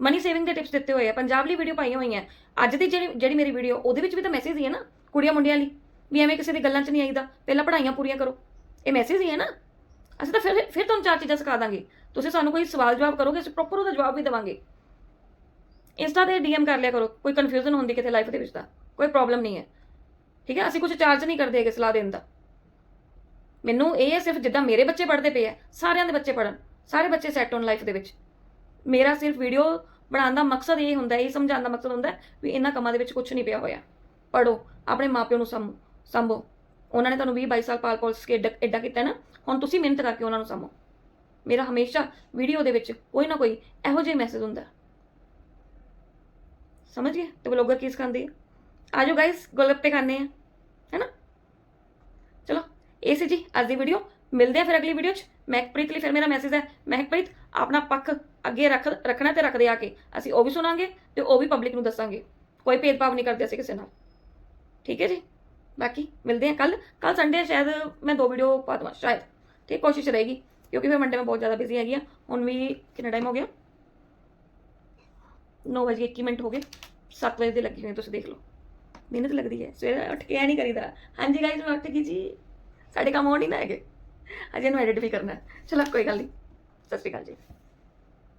ਮਨੀ ਸੇਵਿੰਗ ਦੇ ਟਿਪਸ ਦਿੱਤੇ ਹੋਏ ਆ। ਪੰਜਾਬ ਲਈ ਵੀਡੀਓ ਪਾਈਆਂ ਹੋਈਆਂ। ਅੱਜ ਦੀ ਜਿਹੜੀ ਜਿਹੜੀ ਮੇਰੀ ਵੀਡੀਓ ਉਹਦੇ ਵਿੱਚ ਵੀ ਤਾਂ ਮੈਸੇਜ ਹੀ ਹੈ ਨਾ, ਕੁੜੀਆਂ ਮੁੰਡਿਆਂ ਲਈ। ਵੀ ਐਵੇਂ ਕਿਸੇ ਦੀ ਗੱਲਾਂ 'ਚ ਨਹੀਂ ਆਈਦਾ। ਪਹਿਲਾਂ ਪੜ੍ਹਾਈਆਂ ਪੂਰੀਆਂ ਕਰੋ। ਇਹ ਮੈਸੇਜ ਹੀ ਹੈ ਨਾ। ਅਸੀਂ ਤਾਂ ਫਿਰ ਫਿਰ ਤੁਹਾਨੂੰ ਚਾਰ ਚੀਜ਼ਾਂ ਸਿਖਾ ਦਾਂਗੇ। ਤੁਸੀਂ ਸਾਨੂੰ ਕੋਈ ਸਵਾਲ ਜਵਾਬ ਕਰੋਗੇ, ਅਸੀਂ ਪ੍ਰੋਪਰ ਉਹਦਾ ਜਵਾਬ ਵੀ ਦੇਵਾਂਗੇ। ਇੰਸਟਾ ਤੇ ਡੀਐਮ ਕਰ ਲਿਆ ਕਰੋ, ਕੋਈ ਕਨਫਿਊਜ਼ਨ ਹੁੰਦੀ ਕਿਤੇ ਲਾਈਫ ਦੇ ਵਿੱਚ ਤਾਂ, ਕੋਈ ਪ੍ਰੋਬਲਮ ਨਹੀਂ ਹੈ। ਠੀਕ ਹੈ, ਅਸੀਂ ਕੁਝ ਚਾਰਜ ਨਹੀਂ ਕਰਦੇ ਹੈਗੇ ਸਲਾਹ ਦੇਣ ਦਾ। ਮੈਨੂੰ ਇਹ ਹੈ ਸਿਰਫ ਜਿੱਦਾਂ ਮੇਰੇ ਬੱਚੇ ਪੜ੍ਹਦੇ ਪਏ ਆ, ਸਾਰਿਆਂ ਦੇ ਬੱਚੇ ਪੜਨ ਸਾਰੇ ਬੱਚੇ ਸੈੱਟ ਹੋਣ ਲਾਈਫ ਦੇ ਵਿੱਚ। ਮੇਰਾ ਸਿਰਫ ਵੀਡੀਓ ਬਣਾਉਣ ਦਾ ਮਕਸਦ ਇਹ ਹੁੰਦਾ, ਇਹ ਸਮਝਾਉਣ ਦਾ ਮਕਸਦ ਹੁੰਦਾ ਵੀ ਇਹਨਾਂ ਕੰਮਾਂ ਦੇ ਵਿੱਚ ਕੁਝ ਨਹੀਂ ਪਿਆ ਹੋਇਆ। ਪੜੋ ਆਪਣੇ ਮਾਪਿਆਂ ਨੂੰ ਸੰਭੋ ਸੰਭੋ। ਉਹਨਾਂ ਨੇ ਤੁਹਾਨੂੰ 20 22 ਸਾਲ ਪਾਲ ਪੋਸ ਕੇ ਐਡਾ ਐਡਾ ਕੀਤਾ ਨਾ, ਹੁਣ ਤੁਸੀਂ ਮਿਹਨਤ ਕਰਕੇ ਉਹਨਾਂ ਨੂੰ ਸੰਭੋ। ਮੇਰਾ ਹਮੇਸ਼ਾ ਵੀਡੀਓ ਦੇ ਵਿੱਚ ਕੋਈ ਨਾ ਕੋਈ ਇਹੋ ਜਿਹਾ ਮੈਸੇਜ ਹੁੰਦਾ। ਹੈ। ਸਮਝ ਗਏ? ਤੇ ਬਲੌਗਰ ਕੀ ਸਿਖਾਉਂਦੇ ਆ ਆਜੋ ਗਾਇਸ ਗੋਲਗੱਪੇ ਖਾਣੇ ਆ ਹੈਨਾ? ਚਲੋ, ਇਹ ਸੀ ਜੀ ਅੱਜ ਦੀ ਵੀਡੀਓ ਮਿਲਦੇ ਆ ਫਿਰ ਅਗਲੀ ਵੀਡੀਓ 'ਚ। ਮਹਿਕਪ੍ਰੀਤ ਲਈ ਫਿਰ ਮੇਰਾ ਮੈਸੇਜ ਹੈ। ਮਹਿਕਪ੍ਰੀਤ ਆਪਣਾ ਪੱਖ ਅੱਗੇ ਰੱਖ, ਰੱਖਣਾ ਤੇ ਰੱਖਦੇ ਆ ਕੇ। ਅਸੀਂ ਉਹ ਵੀ ਸੁਣਾਂਗੇ ਤੇ ਉਹ ਵੀ ਪਬਲਿਕ ਨੂੰ ਦੱਸਾਂਗੇ। ਕੋਈ ਭੇਦਭਾਵ ਨਹੀਂ ਕਰਦੇ ਅਸੀਂ ਕਿਸੇ ਨਾਲ। ਠੀਕ ਹੈ ਜੀ? ਬਾਕੀ ਮਿਲਦੇ ਆ ਕੱਲ ਕੱਲ ਸੰਡੇ ਸ਼ਾਇਦ ਮੈਂ ਦੋ ਵੀਡੀਓ ਪਾ ਦਵਾਂ, ਸ਼ਾਇਦ। ਠੀਕ ਕੋਸ਼ਿਸ਼ ਰਹੇਗੀ, ਕਿਉਂਕਿ ਫਿਰ ਮੰਡੇ ਮੈਂ ਬਹੁਤ ਜ਼ਿਆਦਾ ਬਿਜ਼ੀ ਹੈਗੀ ਆ ਹੁਣ ਵੀ ਕਿੰਨਾ ਟਾਈਮ ਹੋ ਗਿਆ? 9 ਵਜੇ 21 ਮਿੰਟ ਹੋ ਗਏ। 7 ਵਜੇ ਦੇ ਲੱਗੀ ਹੋਈ ਤੁਸੀਂ ਦੇਖ ਲਓ। ਮਿਹਨਤ ਲੱਗਦੀ ਹੈ। ਸਵੇਰੇ ਉੱਠ ਕੇ ਐ ਨਹੀਂ ਕਰੀਦਾ। ਹਾਂਜੀ ਗਾਇਸ ਮੈਂ ਉੱਠ ਗਈ ਜੀ। ਸਾਡੇ ਕੰਮ ਹੋਣ ਹੀ ਨਾ ਹੈਗੇ। ਅਜੇ ਨੂੰ ਐਡਿਟ ਵੀ ਕਰਨਾ ਚਲੋ, ਕੋਈ ਗੱਲ ਨਹੀਂ ਸਤਿ ਸ਼੍ਰੀ ਅਕਾਲ ਜੀ।